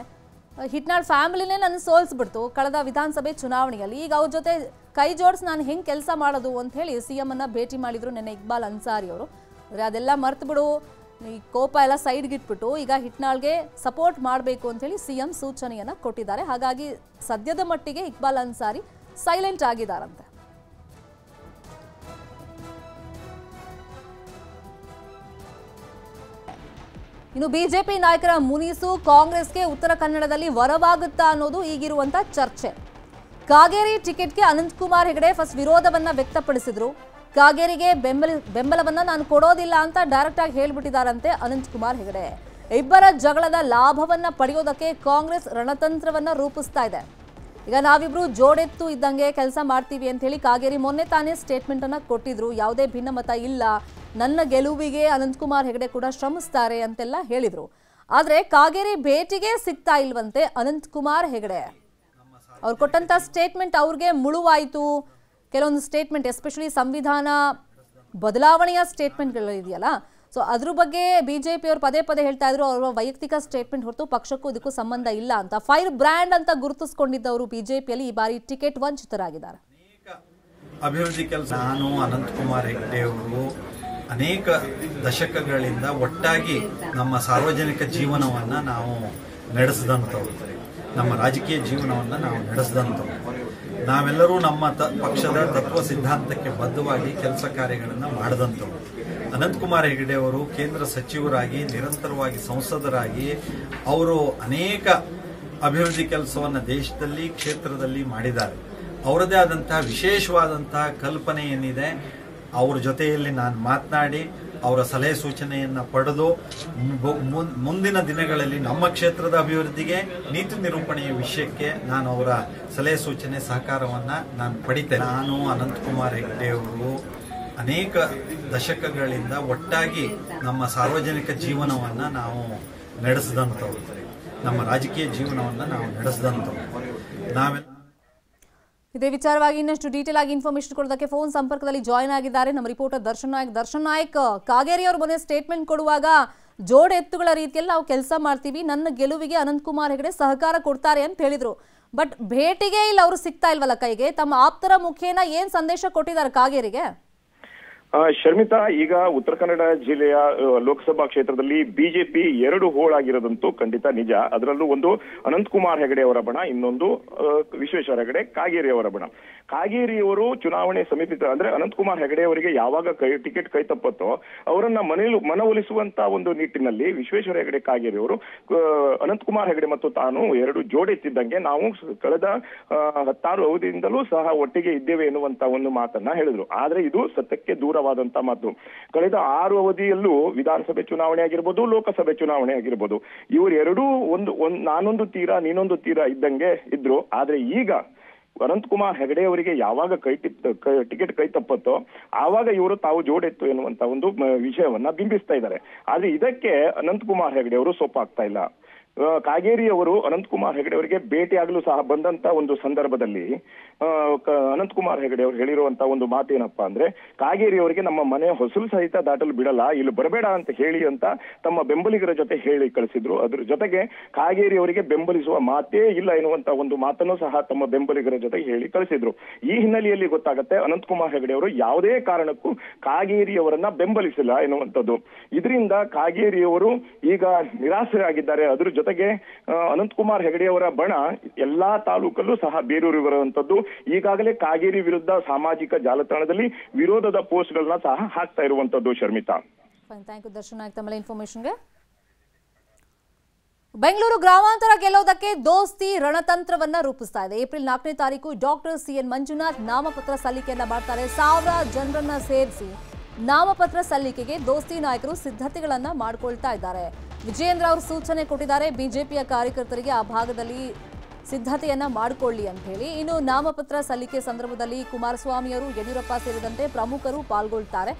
ಹಿಟ್ನಾಳ್ ಫ್ಯಾಮಿಲಿನೇ ನನ್ನ ಸೋಲ್ಸ್ಬಿಡ್ತು ಕಳೆದ ವಿಧಾನಸಭೆ ಚುನಾವಣೆಯಲ್ಲಿ. ಈಗ ಅವ್ರ ಜೊತೆ ಕೈ ಜೋಡಿಸಿ ನಾನು ಹೆಂಗೆ ಕೆಲಸ ಮಾಡೋದು ಅಂತ ಹೇಳಿ ಸಿ ಎಮ್ಮನ್ನು ಅನ್ನ ಭೇಟಿ ಮಾಡಿದ್ರು ನೆನ್ನೆ ಇಕ್ಬಾಲ್ ಅನ್ಸಾರಿ ಅವರು. ಆದರೆ ಅದೆಲ್ಲ ಮರ್ತು ಬಿಡು, ಈ ಕೋಪ ಎಲ್ಲ ಸೈಡ್ಗಿಟ್ಬಿಟ್ಟು ಈಗ ಹಿಟ್ನಾಳ್ಗೆ ಸಪೋರ್ಟ್ ಮಾಡಬೇಕು ಅಂತೇಳಿ ಸಿ ಎಂ ಸೂಚನೆಯನ್ನ ಕೊಟ್ಟಿದ್ದಾರೆ. ಹಾಗಾಗಿ ಸದ್ಯದ ಮಟ್ಟಿಗೆ ಇಕ್ಬಾಲ್ ಅನ್ಸಾರಿ ಸೈಲೆಂಟ್ ಆಗಿದ್ದಾರಂತೆ. ಇನ್ನು ಬಿಜೆಪಿ ನಾಯಕರ ಮುನಿಸು ಕಾಂಗ್ರೆಸ್ಗೆ ಉತ್ತರ ಕನ್ನಡದಲ್ಲಿ ವರವಾಗುತ್ತಾ ಅನ್ನೋದು ಈಗಿರುವಂತ ಚರ್ಚೆ. ಕಾಗೇರಿ ಟಿಕೆಟ್ಗೆ ಅನಂತಕುಮಾರ್ ಹೆಗಡೆ ಫಸ್ಟ್ ವಿರೋಧವನ್ನ ವ್ಯಕ್ತಪಡಿಸಿದ್ರು. ಕಾಗೇರಿಗೆ ಬೆಂಬಲ, ಬೆಂಬಲವನ್ನ ನಾನು ಕೊಡೋದಿಲ್ಲ ಅಂತ ಡೈರೆಕ್ಟ್ ಆಗಿ ಹೇಳ್ಬಿಟ್ಟಿದ್ದಾರಂತೆ ಅನಂತಕುಮಾರ್ ಹೆಗಡೆ. ಇಬ್ಬರ ಜಗಳದ ಲಾಭವನ್ನ ಪಡೆಯೋದಕ್ಕೆ ಕಾಂಗ್ರೆಸ್ ರಣತಂತ್ರವನ್ನ ರೂಪಿಸ್ತಾ ಇದೆ. ಈಗ ನಾವಿಬ್ರು ಜೋಡೆತ್ತು ಇದ್ದಂಗೆ ಕೆಲಸ ಮಾಡ್ತೀವಿ ಅಂತ ಹೇಳಿ ಕಾಗೇರಿ ಮೊನ್ನೆ ತಾನೇ ಸ್ಟೇಟ್ಮೆಂಟ್ ಅನ್ನ ಕೊಟ್ಟಿದ್ರು. ಯಾವುದೇ ಭಿನ್ನಮತ ಇಲ್ಲ. ನನ್ನ ಗೆಲುವಿಗೆ ಅನಂತಕುಮಾರ್ ಹೆಗಡೆ ಕೂಡ ಶ್ರಮಿಸ್ತಾರೆ ಅಂತೆಲ್ಲ ಹೇಳಿದರು. ಆದರೆ ಕಾಗೇರಿ ಭೇಟಿಗೆ ಸಿಗ್ತಾ ಇಲ್ವಂತೆ ಅನಂತಕುಮಾರ್ ಹೆಗಡೆ. ಅವ್ರು ಕೊಟ್ಟಂತ ಸ್ಟೇಟ್ಮೆಂಟ್ ಅವ್ರಿಗೆ ಮುಳುವಾಯಿತು. ಕೆಲವೊಂದು ಸ್ಟೇಟ್ಮೆಂಟ್, ಎಸ್ಪೆಷಲಿ ಸಂವಿಧಾನ ಬದಲಾವಣೆಯ ಸ್ಟೇಟ್ಮೆಂಟ್ಗಳಿದೆಯಲ್ಲ, ಸೊ ಅದ್ರ ಬಗ್ಗೆ ಬಿಜೆಪಿ ಅವರು ಪದೇ ಪದೇ ಹೇಳ್ತಾ ಇದ್ರು, ಅವರ ವೈಯಕ್ತಿಕ ಸ್ಟೇಟ್ಮೆಂಟ್ ಹೊರತು ಪಕ್ಷಕ್ಕೂ ಇದಕ್ಕೂ ಸಂಬಂಧ ಇಲ್ಲ ಅಂತ. ಫೈರ್ ಬ್ರ್ಯಾಂಡ್ ಅಂತ ಗುರುತಿಸ್ಕೊಂಡಿದ್ದವರು ಬಿಜೆಪಿಯಲ್ಲಿ ಈ ಬಾರಿ ಟಿಕೆಟ್ ವಂಚಿತರಾಗಿದ್ದಾರೆ. ಅಭಿವೃದ್ಧಿ ಕೆಲಸ ನಾನು ಅನಂತಕುಮಾರ್ ಹೆಗಡೆ ಅವರು ಅನೇಕ ದಶಕಗಳಿಂದ ಒಟ್ಟಾಗಿ ನಮ್ಮ ಸಾರ್ವಜನಿಕ ಜೀವನವನ್ನು ನಾವು ನಡೆಸಿದಂಥವ್ರು ನಮ್ಮ ರಾಜಕೀಯ ಜೀವನವನ್ನು ನಾವು ನಡೆಸಿದಂಥವ್ರು ನಾವೆಲ್ಲರೂ ನಮ್ಮ ತ, ಪಕ್ಷದ ತತ್ವ ಸಿದ್ಧಾಂತಕ್ಕೆ ಬದ್ಧವಾಗಿ ಕೆಲಸ ಕಾರ್ಯಗಳನ್ನು ಮಾಡಿದಂಥವ್ರು ಅನಂತಕುಮಾರ್ ಹೆಗಡೆ ಅವರು ಕೇಂದ್ರ ಸಚಿವರಾಗಿ, ನಿರಂತರವಾಗಿ ಸಂಸದರಾಗಿ ಅವರು ಅನೇಕ ಅಭಿವೃದ್ಧಿ ಕೆಲಸವನ್ನು ದೇಶದಲ್ಲಿ, ಕ್ಷೇತ್ರದಲ್ಲಿ ಮಾಡಿದ್ದಾರೆ. ಅವರದೇ ಆದಂತಹ ವಿಶೇಷವಾದಂತಹ ಕಲ್ಪನೆ ಏನಿದೆ ಅವ್ರ ಜೊತೆಯಲ್ಲಿ ನಾನು ಮಾತನಾಡಿ, ಅವರ ಸಲಹೆ ಸೂಚನೆಯನ್ನು ಪಡೆದು ಮುಂದಿನ ದಿನಗಳಲ್ಲಿ ನಮ್ಮ ಕ್ಷೇತ್ರದ ಅಭಿವೃದ್ಧಿಗೆ, ನೀತಿ ನಿರೂಪಣೆಯ ವಿಷಯಕ್ಕೆ ನಾನು ಅವರ ಸಲಹೆ ಸೂಚನೆ ಸಹಕಾರವನ್ನು ನಾನು ಪಡಿತೇನೆ. ನಾನು ಅನಂತಕುಮಾರ್ ಹೆಗ್ಡೆ ಅವರು ಅನೇಕ ದಶಕಗಳಿಂದ ಒಟ್ಟಾಗಿ ನಮ್ಮ ಸಾರ್ವಜನಿಕ ಜೀವನವನ್ನು ನಾವು ನಡೆಸಿದಂಥವ್ರು ನಮ್ಮ ರಾಜಕೀಯ ಜೀವನವನ್ನು ನಾವು ನಡೆಸಿದಂಥವ್ರು ನಾವೆಲ್ಲ ಇದೇ ವಿಚಾರವಾಗಿ ಇನ್ನಷ್ಟು ಡೀಟೇಲ್ ಆಗಿ ಇನ್ಫಾರ್ಮೇಶನ್ ಕೊಡೋದಕ್ಕೆ ಫೋನ್ ಸಂಪರ್ಕದಲ್ಲಿ ಜಾಯ್ನ್ ಆಗಿದ್ದಾರೆ ನಮ್ಮ ರಿಪೋರ್ಟರ್ ದರ್ಶನ್ ನಾಯಕ್. ದರ್ಶನ್ ನಾಯಕ್, ಕಾಗೇರಿ ಅವರು ಮೊನ್ನೆ ಸ್ಟೇಟ್ಮೆಂಟ್ ಕೊಡುವಾಗ ಜೋಡ್ ಎತ್ತುಗಳ ರೀತಿಯಲ್ಲಿ ನಾವು ಕೆಲಸ ಮಾಡ್ತೀವಿ, ನನ್ನ ಗೆಲುವಿಗೆ ಅನಂತಕುಮಾರ್ ಹೆಗಡೆ ಸಹಕಾರ ಕೊಡ್ತಾರೆ ಅಂತ ಹೇಳಿದ್ರು. ಬಟ್ ಭೇಟಿಗೆ ಇಲ್ಲ, ಅವರು ಸಿಗ್ತಾ ಇಲ್ವಲ್ಲ ಕೈಗೆ? ತಮ್ಮ ಆಪ್ತರ ಮುಖೇನ ಏನು ಸಂದೇಶ ಕೊಟ್ಟಿದ್ದಾರೆ ಕಾಗೇರಿಗೆ? ಶರ್ಮಿತಾ, ಈಗ ಉತ್ತರ ಕನ್ನಡ ಜಿಲ್ಲೆಯ ಲೋಕಸಭಾ ಕ್ಷೇತ್ರದಲ್ಲಿ ಬಿಜೆಪಿ ಎರಡು ಹೋಳಾಗಿರೋದಂತೂ ಖಂಡಿತ ನಿಜ. ಅದರಲ್ಲೂ ಒಂದು ಅನಂತಕುಮಾರ್ ಹೆಗಡೆ ಅವರ ಬಣ, ಇನ್ನೊಂದು ವಿಶ್ವೇಶ್ವರ ಹೆಗಡೆ ಕಾಗೇರಿ ಅವರ ಬಣ. ಕಾಗೇರಿಯವರು ಚುನಾವಣೆ ಸಮೀಪಿತ, ಅಂದ್ರೆ ಅನಂತಕುಮಾರ್ ಹೆಗಡೆ ಅವರಿಗೆ ಯಾವಾಗ ಕೈ, ಟಿಕೆಟ್ ಕೈ ತಪ್ಪತ್ತೋ, ಅವರನ್ನ ಮನೆಯಲ್ಲಿ ಮನವೊಲಿಸುವಂತ ಒಂದು ನಿಟ್ಟಿನಲ್ಲಿ ವಿಶ್ವೇಶ್ವರ ಹೆಗಡೆ ಕಾಗೇರಿ ಅವರು ಅನಂತಕುಮಾರ್ ಹೆಗಡೆ ಮತ್ತು ತಾನು ಎರಡು ಜೋಡಿ ಜೋಡೆತ್ತಿದ್ದಂಗೆ ನಾವು ಕಳೆದ ಹತ್ತಾರು ಅವಧಿಯಿಂದಲೂ ಸಹ ಒಟ್ಟಿಗೆ ಇದ್ದೇವೆ ಎನ್ನುವಂತ ಒಂದು ಮಾತನ್ನ ಹೇಳಿದ್ರು. ಆದ್ರೆ ಇದು ಸತ್ಯಕ್ಕೆ ದೂರವಾದಂತ ಮಾತು. ಕಳೆದ ಆರು ಅವಧಿಯಲ್ಲೂ ವಿಧಾನಸಭೆ ಚುನಾವಣೆ ಆಗಿರ್ಬೋದು, ಲೋಕಸಭೆ ಚುನಾವಣೆ ಆಗಿರ್ಬೋದು ಇವರೆರಡೂ ಒಂದು, ಒಂದ್, ನಾನೊಂದು ತೀರ, ನೀನೊಂದು ತೀರ ಇದ್ದಂಗೆ ಇದ್ರು. ಆದ್ರೆ ಈಗ ಅನಂತಕುಮಾರ್ ಹೆಗಡೆ ಅವರಿಗೆ ಯಾವಾಗ ಕೈ ಟಿಕೆಟ್ ಕೈ ತಪ್ಪತ್ತೋ ಆವಾಗ ಇವರು ತಾವು ಜೋಡೆತ್ತು ಎನ್ನುವಂತ ಒಂದು ವಿಷಯವನ್ನ ಬಿಂಬಿಸ್ತಾ ಇದ್ದಾರೆ. ಆದ್ರೆ ಇದಕ್ಕೆ ಅನಂತಕುಮಾರ್ ಹೆಗಡೆ ಅವರು ಸೊಪ್ಪಾಗ್ತಾ ಇಲ್ಲ. ಕಾಗೇರಿ ಅವರು ಅನಂತಕುಮಾರ್ ಹೆಗಡೆ ಅವರಿಗೆ ಭೇಟಿಯಾಗಲು ಸಹ ಬಂದಂತ ಒಂದು ಸಂದರ್ಭದಲ್ಲಿ ಅನಂತಕುಮಾರ್ ಹೆಗಡೆ ಅವರು ಹೇಳಿರುವಂತ ಒಂದು ಮಾತೇನಪ್ಪಾ ಅಂದ್ರೆ ಕಾಗೇರಿ ಅವರಿಗೆ ನಮ್ಮ ಮನೆ ಹೊಸಲು ಸಹಿತ ದಾಟಲು ಬಿಡಲ್ಲ, ಇಲ್ಲಿ ಬರಬೇಡ ಅಂತ ಹೇಳಿ ಅಂತ ತಮ್ಮ ಬೆಂಬಲಿಗರ ಜೊತೆ ಹೇಳಿ ಕಳಿಸಿದ್ರು. ಅದ್ರ ಜೊತೆಗೆ ಕಾಗೇರಿ ಅವರಿಗೆ ಬೆಂಬಲಿಸುವ ಮಾತೇ ಇಲ್ಲ ಎನ್ನುವಂತ ಒಂದು ಮಾತನ್ನು ಸಹ ತಮ್ಮ ಬೆಂಬಲಿಗರ ಜೊತೆ ಹೇಳಿ ಕಳಿಸಿದ್ರು. ಈ ಹಿನ್ನೆಲೆಯಲ್ಲಿ ಗೊತ್ತಾಗುತ್ತೆ ಅನಂತಕುಮಾರ್ ಹೆಗಡೆ ಅವರು ಯಾವುದೇ ಕಾರಣಕ್ಕೂ ಕಾಗೇರಿ ಅವರನ್ನ ಬೆಂಬಲಿಸಿಲ್ಲ ಎನ್ನುವಂಥದ್ದು. ಇದರಿಂದ ಕಾಗೇರಿ ಅವರು ಈಗ ನಿರಾಸರಾಗಿದ್ದಾರೆ ಅದ್ರ ಜೊತೆಗೆ ಅನಂತಕುಮಾರ್ ಹೆಗಡೆ ಅವರ ಬಣ ಎಲ್ಲಾ ತಾಲೂಕಲ್ಲೂ ಸಹ ಬೇರೂರಿರುವಂತದ್ದು ಈಗಾಗಲೇ ಕಾಗೇರಿ ವಿರುದ್ಧ ಸಾಮಾಜಿಕ ಜಾಲತಾಣದಲ್ಲಿ ವಿರೋಧದ ಪೋಸ್ಟ್ ಗಳನ್ನ ಸಹ ಹಾಕ್ತಾ ಇರುವಂತದ್ದು ಶರ್ಮಿತಾ. ಥ್ಯಾಂಕ್ ಯು ಬೆಂಗಳೂರು ಗ್ರಾಮಾಂತರ ಗೆಲ್ಲೋದಕ್ಕೆ ದೋಸ್ತಿ ರಣತಂತ್ರವನ್ನ ರೂಪಿಸ್ತಾ ಇದೆ. ಏಪ್ರಿಲ್ ನಾಲ್ಕನೇ ತಾರೀಕು ಡಾಕ್ಟರ್ ಸಿ ಎನ್ ಮಂಜುನಾಥ್ ನಾಮಪತ್ರ ಸಲ್ಲಿಕೆಯನ್ನ ಮಾಡ್ತಾರೆ. ಸಾವಿರ ಜನರನ್ನ ಸೇರಿಸಿ ನಾಮಪತ್ರ ಸಲ್ಲಿಕೆಗೆ ದೋಸ್ತಿ ನಾಯಕರು ಸಿದ್ಧತೆಗಳನ್ನು ಮಾಡಿಕೊಳ್ತಾ ಇದ್ದಾರೆ. ವಿಜೇಂದ್ರ ಅವರು ಸೂಚನೆ ಕೊಟ್ಟಿದ್ದಾರೆ, ಬಿಜೆಪಿಯ ಕಾರ್ಯಕರ್ತರಿಗೆ ಆ ಭಾಗದಲ್ಲಿ ಸಿದ್ಧತೆಯನ್ನ ಮಾಡಿಕೊಳ್ಳಿ ಅಂತ ಹೇಳಿ. ಇನ್ನು ನಾಮಪತ್ರ ಸಲ್ಲಿಕೆ ಸಂದರ್ಭದಲ್ಲಿ ಕುಮಾರಸ್ವಾಮಿಯವರು ಯಡಿಯೂರಪ್ಪ ಸೇರಿದಂತೆ ಪ್ರಮುಖರು ಪಾಲ್ಗೊಳ್ತಾರೆ.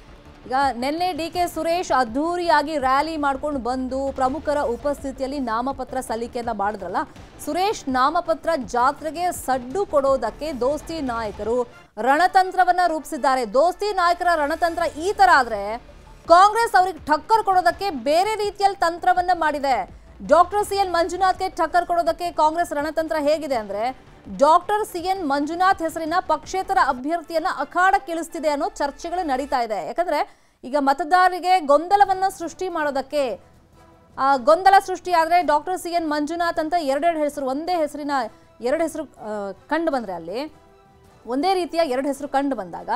ಈಗ ನಿನ್ನೆ ಡಿ ಕೆ ಸುರೇಶ್ ಅದ್ಧೂರಿಯಾಗಿ ರ್ಯಾಲಿ ಮಾಡ್ಕೊಂಡು ಬಂದು ಪ್ರಮುಖರ ಉಪಸ್ಥಿತಿಯಲ್ಲಿ ನಾಮಪತ್ರ ಸಲ್ಲಿಕೆಯನ್ನ ಮಾಡಿದ್ರಲ್ಲ, ಸುರೇಶ್ ನಾಮಪತ್ರ ಜಾತ್ರೆಗೆ ಸಡ್ಡು ಕೊಡೋದಕ್ಕೆ ದೋಸ್ತಿ ನಾಯಕರು ರಣತಂತ್ರವನ್ನ ರೂಪಿಸಿದ್ದಾರೆ. ದೋಸ್ತಿ ನಾಯಕರ ರಣತಂತ್ರ ಈ ತರ ಆದ್ರೆ ಕಾಂಗ್ರೆಸ್ ಅವ್ರಿಗೆ ಠಕ್ಕರ್ ಕೊಡೋದಕ್ಕೆ ಬೇರೆ ರೀತಿಯಲ್ಲಿ ತಂತ್ರವನ್ನ ಮಾಡಿದೆ. ಡಾಕ್ಟರ್ ಸಿ ಎನ್ ಮಂಜುನಾಥ್ಗೆ ಠಕ್ಕರ್ ಕೊಡೋದಕ್ಕೆ ಕಾಂಗ್ರೆಸ್ ರಣತಂತ್ರ ಹೇಗಿದೆ ಅಂದ್ರೆ ಡಾಕ್ಟರ್ ಸಿ ಎನ್ ಮಂಜುನಾಥ್ ಹೆಸರಿನ ಪಕ್ಷೇತರ ಅಭ್ಯರ್ಥಿಯನ್ನ ಅಖಾಡಕ್ಕಿಳಿಸ್ತಿದೆ ಅನ್ನೋ ಚರ್ಚೆಗಳು ನಡೀತಾ ಇದೆ. ಯಾಕಂದ್ರೆ ಈಗ ಮತದಾರರಿಗೆ ಗೊಂದಲವನ್ನ ಸೃಷ್ಟಿ ಮಾಡೋದಕ್ಕೆ ಗೊಂದಲ ಸೃಷ್ಟಿ ಆದರೆ ಡಾಕ್ಟರ್ ಸಿ ಎನ್ ಮಂಜುನಾಥ್ ಅಂತ ಎರಡೆರಡು ಹೆಸರು, ಒಂದೇ ಹೆಸರಿನ ಎರಡು ಹೆಸರು ಕಂಡು ಬಂದರೆ ಅಲ್ಲಿ ಒಂದೇ ರೀತಿಯ ಎರಡು ಹೆಸರು ಕಂಡು ಬಂದಾಗ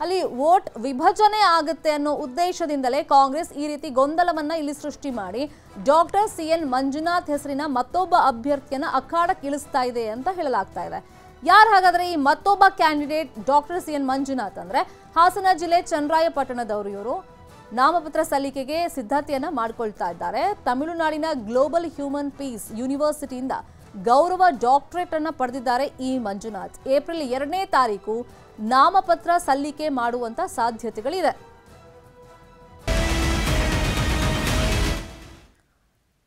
ಅಲ್ಲಿ ವೋಟ್ ವಿಭಜನೆ ಆಗುತ್ತೆ ಅನ್ನೋ ಉದ್ದೇಶದಿಂದಲೇ ಕಾಂಗ್ರೆಸ್ ಈ ರೀತಿ ಗೊಂದಲವನ್ನ ಇಲ್ಲಿ ಸೃಷ್ಟಿ ಮಾಡಿ ಡಾಕ್ಟರ್ ಸಿ ಎನ್ ಮಂಜುನಾಥ್ ಹೆಸರಿನ ಮತ್ತೊಬ್ಬ ಅಭ್ಯರ್ಥಿಯನ್ನ ಅಖಾಡಕ್ಕೆ ಇಳಿಸ್ತಾ ಇದೆ ಅಂತ ಹೇಳಲಾಗ್ತಾ ಇದೆ. ಯಾರು ಹಾಗಾದ್ರೆ ಈ ಮತ್ತೊಬ್ಬ candidate doctor C N Manjunath ಅಂದ್ರೆ ಹಾಸನ ಜಿಲ್ಲೆ ಚನ್ನರಾಯಪಟ್ಟಣದವರು ಇವರು. ನಾಮಪತ್ರ ಸಲ್ಲಿಕೆಗೆ ಸಿದ್ಧತೆಯನ್ನ ಮಾಡಿಕೊಳ್ತಾ ಇದ್ದಾರೆ. ತಮಿಳುನಾಡಿನ ಗ್ಲೋಬಲ್ ಹ್ಯೂಮನ್ ಪೀಸ್ ಯೂನಿವರ್ಸಿಟಿಯಿಂದ ಗೌರವ ಡಾಕ್ಟರೇಟ್ ಅನ್ನು ಪಡೆದಿದ್ದಾರೆ ಈ ಮಂಜುನಾಥ್. ಏಪ್ರಿಲ್ ಎರಡನೇ ತಾರೀಕು ನಾಮಪತ್ರ ಸಲ್ಲಿಕೆ ಮಾಡುವಂತ ಸಾಧ್ಯತೆಗಳಿದೆ.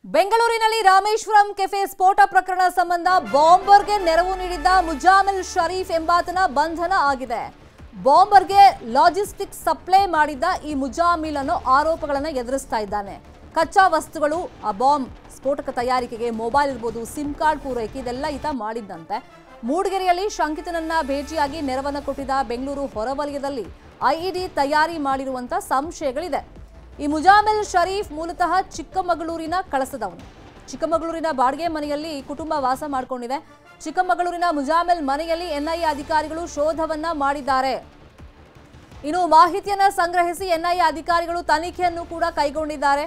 ಬೆಂಗಳೂರಿನಲ್ಲಿ ರಾಮೇಶ್ವರಂ ಕೆಫೆ ಸ್ಫೋಟ ಪ್ರಕರಣ ಸಂಬಂಧ ಬಾಂಬರ್ಗೆ ನೆರವು ನೀಡಿದ್ದ ಮುಜಾಮಿಲ್ ಶರೀಫ್ ಎಂಬಾತನ ಬಂಧನ ಆಗಿದೆ. ಬಾಂಬರ್ಗೆ ಲಾಜಿಸ್ಟಿಕ್ ಸಪ್ಲೈ ಮಾಡಿದ್ದ ಈ ಮುಜಾಮಿಲ್ ಅನ್ನು ಆರೋಪಗಳನ್ನು ಎದುರಿಸ್ತಾ ಇದ್ದಾನೆ. ಕಚ್ಚಾ ವಸ್ತುಗಳು, ಆ ಬಾಂಬ್. ಸ್ಫೋಟಕ ತಯಾರಿಕೆಗೆ ಮೊಬೈಲ್ ಇರ್ಬೋದು, ಸಿಮ್ ಕಾರ್ಡ್ ಪೂರೈಕೆ, ಇದೆಲ್ಲ ಈತ ಮಾಡಿದ್ದಂತೆ. ಮೂಡಿಗೆರೆಯಲ್ಲಿ ಶಂಕಿತನನ್ನ ಭೇಟಿಯಾಗಿ ನೆರವನ್ನು ಕೊಟ್ಟಿದ್ದ ಬೆಂಗಳೂರು ಹೊರವಲಯದಲ್ಲಿ ಐಇಡಿ ತಯಾರಿ ಮಾಡಿರುವಂತ ಸಂಶಯಗಳಿದೆ. ಈ ಮುಜಾಮಿಲ್ ಶರೀಫ್ ಮೂಲತಃ ಚಿಕ್ಕಮಗಳೂರಿನ ಕಳಸದವನು. ಚಿಕ್ಕಮಗಳೂರಿನ ಬಾಡಿಗೆ ಮನೆಯಲ್ಲಿ ಕುಟುಂಬ ವಾಸ ಮಾಡಿಕೊಂಡಿದೆ. ಚಿಕ್ಕಮಗಳೂರಿನ ಮುಜಾಮಿಲ್ ಮನೆಯಲ್ಲಿ ಎನ್ಐಎ ಅಧಿಕಾರಿಗಳು ಶೋಧವನ್ನ ಮಾಡಿದ್ದಾರೆ. ಇನ್ನು ಮಾಹಿತಿಯನ್ನ ಸಂಗ್ರಹಿಸಿ ಎನ್ಐಎ ಅಧಿಕಾರಿಗಳು ತನಿಖೆಯನ್ನು ಕೂಡ ಕೈಗೊಂಡಿದ್ದಾರೆ.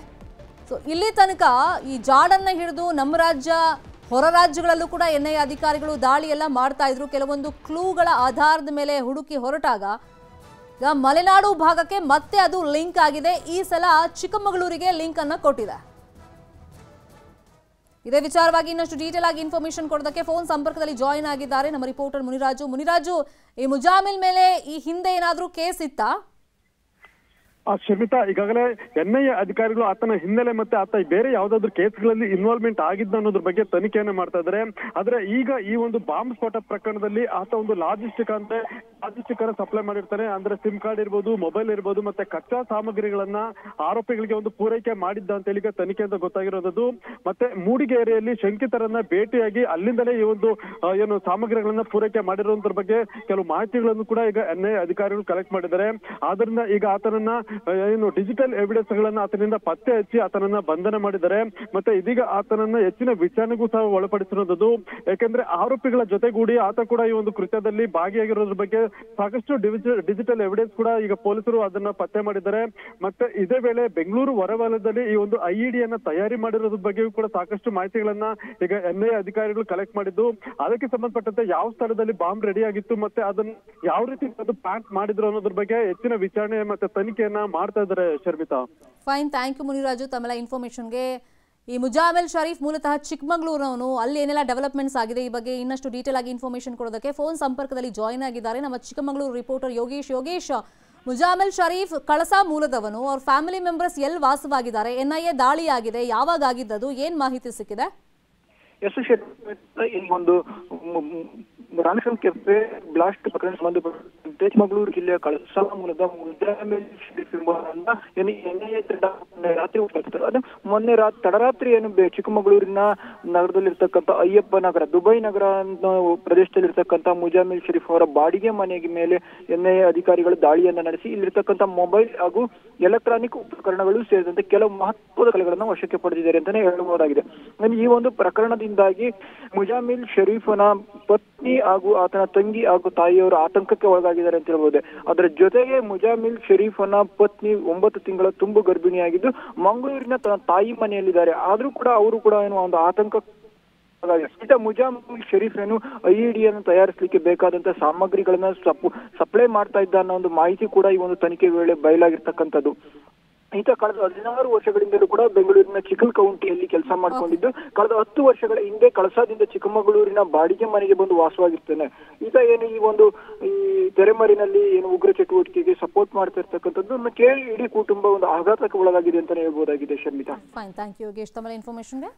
ಸೊ ಇಲ್ಲಿ ತನಕ ಈ ಜಾಡನ್ನ ಹಿಡಿದು ನಮ್ಮ ರಾಜ್ಯ ಹೊರ ರಾಜ್ಯಗಳಲ್ಲೂ ಕೂಡ ಎನ್ ಐ ಅಧಿಕಾರಿಗಳು ದಾಳಿ ಎಲ್ಲ ಮಾಡ್ತಾ ಇದ್ರು. ಕೆಲವೊಂದು ಕ್ಲೂಗಳ ಆಧಾರದ ಮೇಲೆ ಹುಡುಕಿ ಹೊರಟಾಗ ಮಲೆನಾಡು ಭಾಗಕ್ಕೆ ಮತ್ತೆ ಅದು ಲಿಂಕ್ ಆಗಿದೆ. ಈ ಸಲ ಚಿಕ್ಕಮಗಳೂರಿಗೆ ಲಿಂಕ್ ಅನ್ನ ಕೊಟ್ಟಿದೆ. ಇದೇ ವಿಚಾರವಾಗಿ ಇನ್ನಷ್ಟು ಡೀಟೇಲ್ ಆಗಿ ಇನ್ಫಾರ್ಮೇಶನ್ ಕೊಡೋದಕ್ಕೆ ಫೋನ್ ಸಂಪರ್ಕದಲ್ಲಿ ಜಾಯಿನ್ ಆಗಿದ್ದಾರೆ ನಮ್ಮ ರಿಪೋರ್ಟರ್ ಮುನಿರಾಜು. ಮುನಿರಾಜು, ಈ ಮುಜಾಮಿಲ್ ಮೇಲೆ ಈ ಹಿಂದೆ ಏನಾದರೂ ಕೇಸ್ ಇತ್ತಾ? ಆ ಶಮಿತಾ ಈಗಾಗಲೇ ಎನ್ಐಎ ಅಧಿಕಾರಿಗಳು ಆತನ ಹಿನ್ನೆಲೆ ಮತ್ತೆ ಆತ ಬೇರೆ ಯಾವ್ದಾದ್ರು ಕೇಸ್ಗಳಲ್ಲಿ ಇನ್ವಾಲ್ವ್ಮೆಂಟ್ ಆಗಿದ್ದ ಅನ್ನೋದ್ರ ಬಗ್ಗೆ ತನಿಖೆಯನ್ನ ಮಾಡ್ತಾ ಇದ್ದಾರೆ ಆದ್ರೆ ಈಗ ಈ ಒಂದು ಬಾಂಬ್ ಸ್ಫೋಟ ಪ್ರಕರಣದಲ್ಲಿ ಆತ ಒಂದು ಲಾಜಿಸ್ಟಿಕ್ ಅಂತ ಲಾಜಿಸ್ಟಿಕ್ ಅನ್ನ ಸಪ್ಲೈ ಮಾಡಿರ್ತಾನೆ. ಅಂದ್ರೆ ಸಿಮ್ ಕಾರ್ಡ್ ಇರ್ಬೋದು ಮೊಬೈಲ್ ಇರ್ಬೋದು, ಮತ್ತೆ ಕಚ್ಚಾ ಸಾಮಗ್ರಿಗಳನ್ನ ಆರೋಪಿಗಳಿಗೆ ಒಂದು ಪೂರೈಕೆ ಮಾಡಿದ್ದ ಅಂತ ಹೇಳಿ ತನಿಖೆ ಅಂತ ಗೊತ್ತಾಗಿರೋದು ಮತ್ತೆ ಮೂಡಿಗೆರೆಯಲ್ಲಿ ಶಂಕಿತರನ್ನ ಭೇಟಿಯಾಗಿ ಅಲ್ಲಿಂದಲೇ ಈ ಒಂದು ಏನು ಸಾಮಗ್ರಿಗಳನ್ನ ಪೂರೈಕೆ ಮಾಡಿರೋದ್ರ ಬಗ್ಗೆ ಕೆಲವು ಮಾಹಿತಿಗಳನ್ನು ಕೂಡ ಈಗ ಎನ್ಐಎ ಅಧಿಕಾರಿಗಳು ಕಲೆಕ್ಟ್ ಮಾಡಿದ್ದಾರೆ. ಆದ್ರಿಂದ ಈಗ ಆತನನ್ನ ಏನು ಡಿಜಿಟಲ್ ಎವಿಡೆನ್ಸ್ ಗಳನ್ನ ಆತನಿಂದ ಪತ್ತೆ ಹಚ್ಚಿ ಆತನನ್ನ ಬಂಧನ ಮಾಡಿದ್ದಾರೆ. ಮತ್ತೆ ಇದೀಗ ಆತನನ್ನ ಹೆಚ್ಚಿನ ವಿಚಾರಣೆಗೂ ಸಹ ಒಳಪಡಿಸಿರುವುದು ಯಾಕೆಂದ್ರೆ ಆರೋಪಿಗಳ ಜೊತೆಗೂಡಿ ಆತ ಕೂಡ ಈ ಒಂದು ಕೃತ್ಯದಲ್ಲಿ ಭಾಗಿಯಾಗಿರೋದ್ರ ಬಗ್ಗೆ ಸಾಕಷ್ಟು ಡಿಜಿಟಲ್ ಎವಿಡೆನ್ಸ್ ಕೂಡ ಈಗ ಪೊಲೀಸರು ಅದನ್ನ ಪತ್ತೆ ಮಾಡಿದ್ದಾರೆ. ಮತ್ತೆ ಇದೇ ವೇಳೆ ಬೆಂಗಳೂರು ಹೊರವಲಯದಲ್ಲಿ ಈ ಒಂದು ಐಇಡಿಯನ್ನ ತಯಾರಿ ಮಾಡಿರೋದ್ರ ಬಗ್ಗೆಯೂ ಕೂಡ ಸಾಕಷ್ಟು ಮಾಹಿತಿಗಳನ್ನ ಈಗ ಎನ್ಐಎ ಅಧಿಕಾರಿಗಳು ಕಲೆಕ್ಟ್ ಮಾಡಿದ್ದು. ಅದಕ್ಕೆ ಸಂಬಂಧಪಟ್ಟಂತೆ ಯಾವ ಸ್ಥಳದಲ್ಲಿ ಬಾಂಬ್ ರೆಡಿ ಆಗಿತ್ತು, ಮತ್ತೆ ಅದನ್ನ ಯಾವ ರೀತಿ ಅದು ಪ್ಯಾಕ್ ಮಾಡಿದ್ರು ಅನ್ನೋದ್ರ ಬಗ್ಗೆ ಹೆಚ್ಚಿನ ವಿಚಾರಣೆ ಮತ್ತೆ ತನಿಖೆಯನ್ನ ಮಾಡ್ತಾ ಇದ್ದಾರೆ Sharmita. Fine thank you Muniraju. ತಮ್ಮೆಲ್ಲ ಇನ್ಫಾರ್ಮೇಷನ್ಗೆ ಈ ಮುಜಾಮಿಲ್ ಶರೀಫ್ ಮೂಲತಃ ಚಿಕ್ಕಮಗಳೂರವನು. ಅಲ್ಲಿ ಏನೆಲ್ಲ ಡೆವಲಪ್ಮೆಂಟ್ಸ್ ಆಗಿದೆ ಈ ಬಗ್ಗೆ ಇನ್ನಷ್ಟು ಡೀಟೇಲ್ ಆಗಿ ಇನ್ಫಾರ್ಮೇಶನ್ ಕೊಡೋದಕ್ಕೆ ಫೋನ್ ಸಂಪರ್ಕದಲ್ಲಿ ಜಾಯ್ನ್ ಆಗಿದ್ದಾರೆ. ನಮ್ಮ ಚಿಕ್ಕಮಗಳೂರು ರಿಪೋರ್ಟರ್ ಯೋಗೇಶ್. ಯೋಗೇಶ್, ಮುಜಾಮಿಲ್ ಶರೀಫ್ ಕಳಸಾ ಮೂಲದವನು. ಅವ್ರ ಫ್ಯಾಮಿಲಿ ಮೆಂಬರ್ಸ್ ಎಲ್ಲಿ ವಾಸವಾಗಿದ್ದಾರೆ? ಎನ್ಐಎ ದಾಳಿ ಆಗಿದೆ ಯಾವಾಗ ಆಗಿದ್ದದು? ಏನ್ ಮಾಹಿತಿ ಸಿಕ್ಕಿದೆ? ಎಸ್ ಈ ಒಂದು ಕೆಫೆ ಬ್ಲಾಸ್ಟ್ ಪ್ರಕರಣ ಸಂಬಂಧಪಟ್ಟಂತೆ ಚಿಕ್ಕಮಗಳೂರು ಜಿಲ್ಲೆಯ ಕಳಸ ಮೂಲದ ರಾತ್ರಿ ಅದು ಮೊನ್ನೆ ರಾತ್, ತಡರಾತ್ರಿ ಏನು ಚಿಕ್ಕಮಗಳೂರಿನ ನಗರದಲ್ಲಿರ್ತಕ್ಕಂಥ ಅಯ್ಯಪ್ಪ ನಗರ, ದುಬೈ ನಗರ ಪ್ರದೇಶದಲ್ಲಿರ್ತಕ್ಕಂಥ ಮುಜಾಮಿಲ್ ಶರೀಫ್ ಅವರ ಬಾಡಿಗೆ ಮನೆಗೆ ಮೇಲೆ ಎನ್ಐಎ ಅಧಿಕಾರಿಗಳು ದಾಳಿಯನ್ನ ನಡೆಸಿ, ಇಲ್ಲಿರ್ತಕ್ಕಂಥ ಮೊಬೈಲ್ ಹಾಗೂ ಎಲೆಕ್ಟ್ರಾನಿಕ್ ಉಪಕರಣಗಳು ಸೇರಿದಂತೆ ಕೆಲವು ಮಹತ್ವದ ಕಲೆಗಳನ್ನು ವಶಕ್ಕೆ ಪಡೆದಿದ್ದಾರೆ ಅಂತಾನೆ ಹೇಳಬಹುದಾಗಿದೆ. ಈ ಒಂದು ಪ್ರಕರಣದಿಂದಾಗಿ ಮುಜಾಮಿಲ್ ಶರೀಫನ ಪತ್ನಿ ಹಾಗೂ ಆತನ ತಂಗಿ ಹಾಗೂ ತಾಯಿಯವರು ಆತಂಕಕ್ಕೆ ಒಳಗಾಗಿದ್ದಾರೆ ಅಂತ ಹೇಳ್ಬೋದು. ಅದರ ಜೊತೆಗೆ ಮುಜಾಮಿಲ್ ಶರೀಫನ ಪತ್ನಿ ಒಂಬತ್ತು ತಿಂಗಳ ತುಂಬು ಗರ್ಭಿಣಿಯಾಗಿದ್ದು, ಮಂಗಳೂರಿನ ತನ್ನ ತಾಯಿ ಮನೆಯಲ್ಲಿದ್ದಾರೆ. ಆದ್ರೂ ಕೂಡ ಅವರು ಕೂಡ ಏನು ಒಂದು ಆತಂಕ ಮುಜಾಮಿಲ್ ಶರೀಫ್ ಏನು ಐಇಡಿಯನ್ನು ತಯಾರಿಸಲಿಕ್ಕೆ ಬೇಕಾದಂತ ಸಾಮಗ್ರಿಗಳನ್ನ ಸಪ್ಲೈ ಮಾಡ್ತಾ ಇದ್ದ ಅನ್ನೋ ಒಂದು ಮಾಹಿತಿ ಕೂಡ ಈ ಒಂದು ತನಿಖೆ ವೇಳೆ ಬಯಲಾಗಿರ್ತಕ್ಕಂಥದ್ದು. ಈತ ಕಳೆದ ಹದಿನಾರು ವರ್ಷಗಳಿಂದಲೂ ಕೂಡ ಬೆಂಗಳೂರಿನ ಚಿಕಲ್ ಕೌಂಟಿಯಲ್ಲಿ ಕೆಲಸ ಮಾಡ್ಕೊಂಡಿದ್ದು ಕಳೆದ ಹತ್ತು ವರ್ಷಗಳ ಹಿಂದೆ ಕಳಸಾದಿಂದ ಚಿಕ್ಕಮಗಳೂರಿನ ಬಾಡಿಗೆ ಮನೆಗೆ ಬಂದು ವಾಸವಾಗಿರ್ತಾನೆ. ಈತ ಏನು ಈ ಒಂದು ಈ ತೆರೆಮರಿನಲ್ಲಿ ಏನು ಉಗ್ರ ಚಟುವಟಿಕೆಗೆ ಸಪೋರ್ಟ್ ಮಾಡ್ತಾ ಇರ್ತಕ್ಕಂಥದ್ದು ಕೇಳಿ ಇಡೀ ಕುಟುಂಬ ಒಂದು ಆಘಾತಕ್ಕೆ ಒಳಗಾಗಿದೆ ಅಂತಾನೆ ಹೇಳ್ಬೋದಾಗಿದೆ Sharmita. Fine thank you Yogesh. ತಮ್ಮೆಲ್ಲ ಇನ್ಫಾರ್ಮೇಷನ್ಗೆ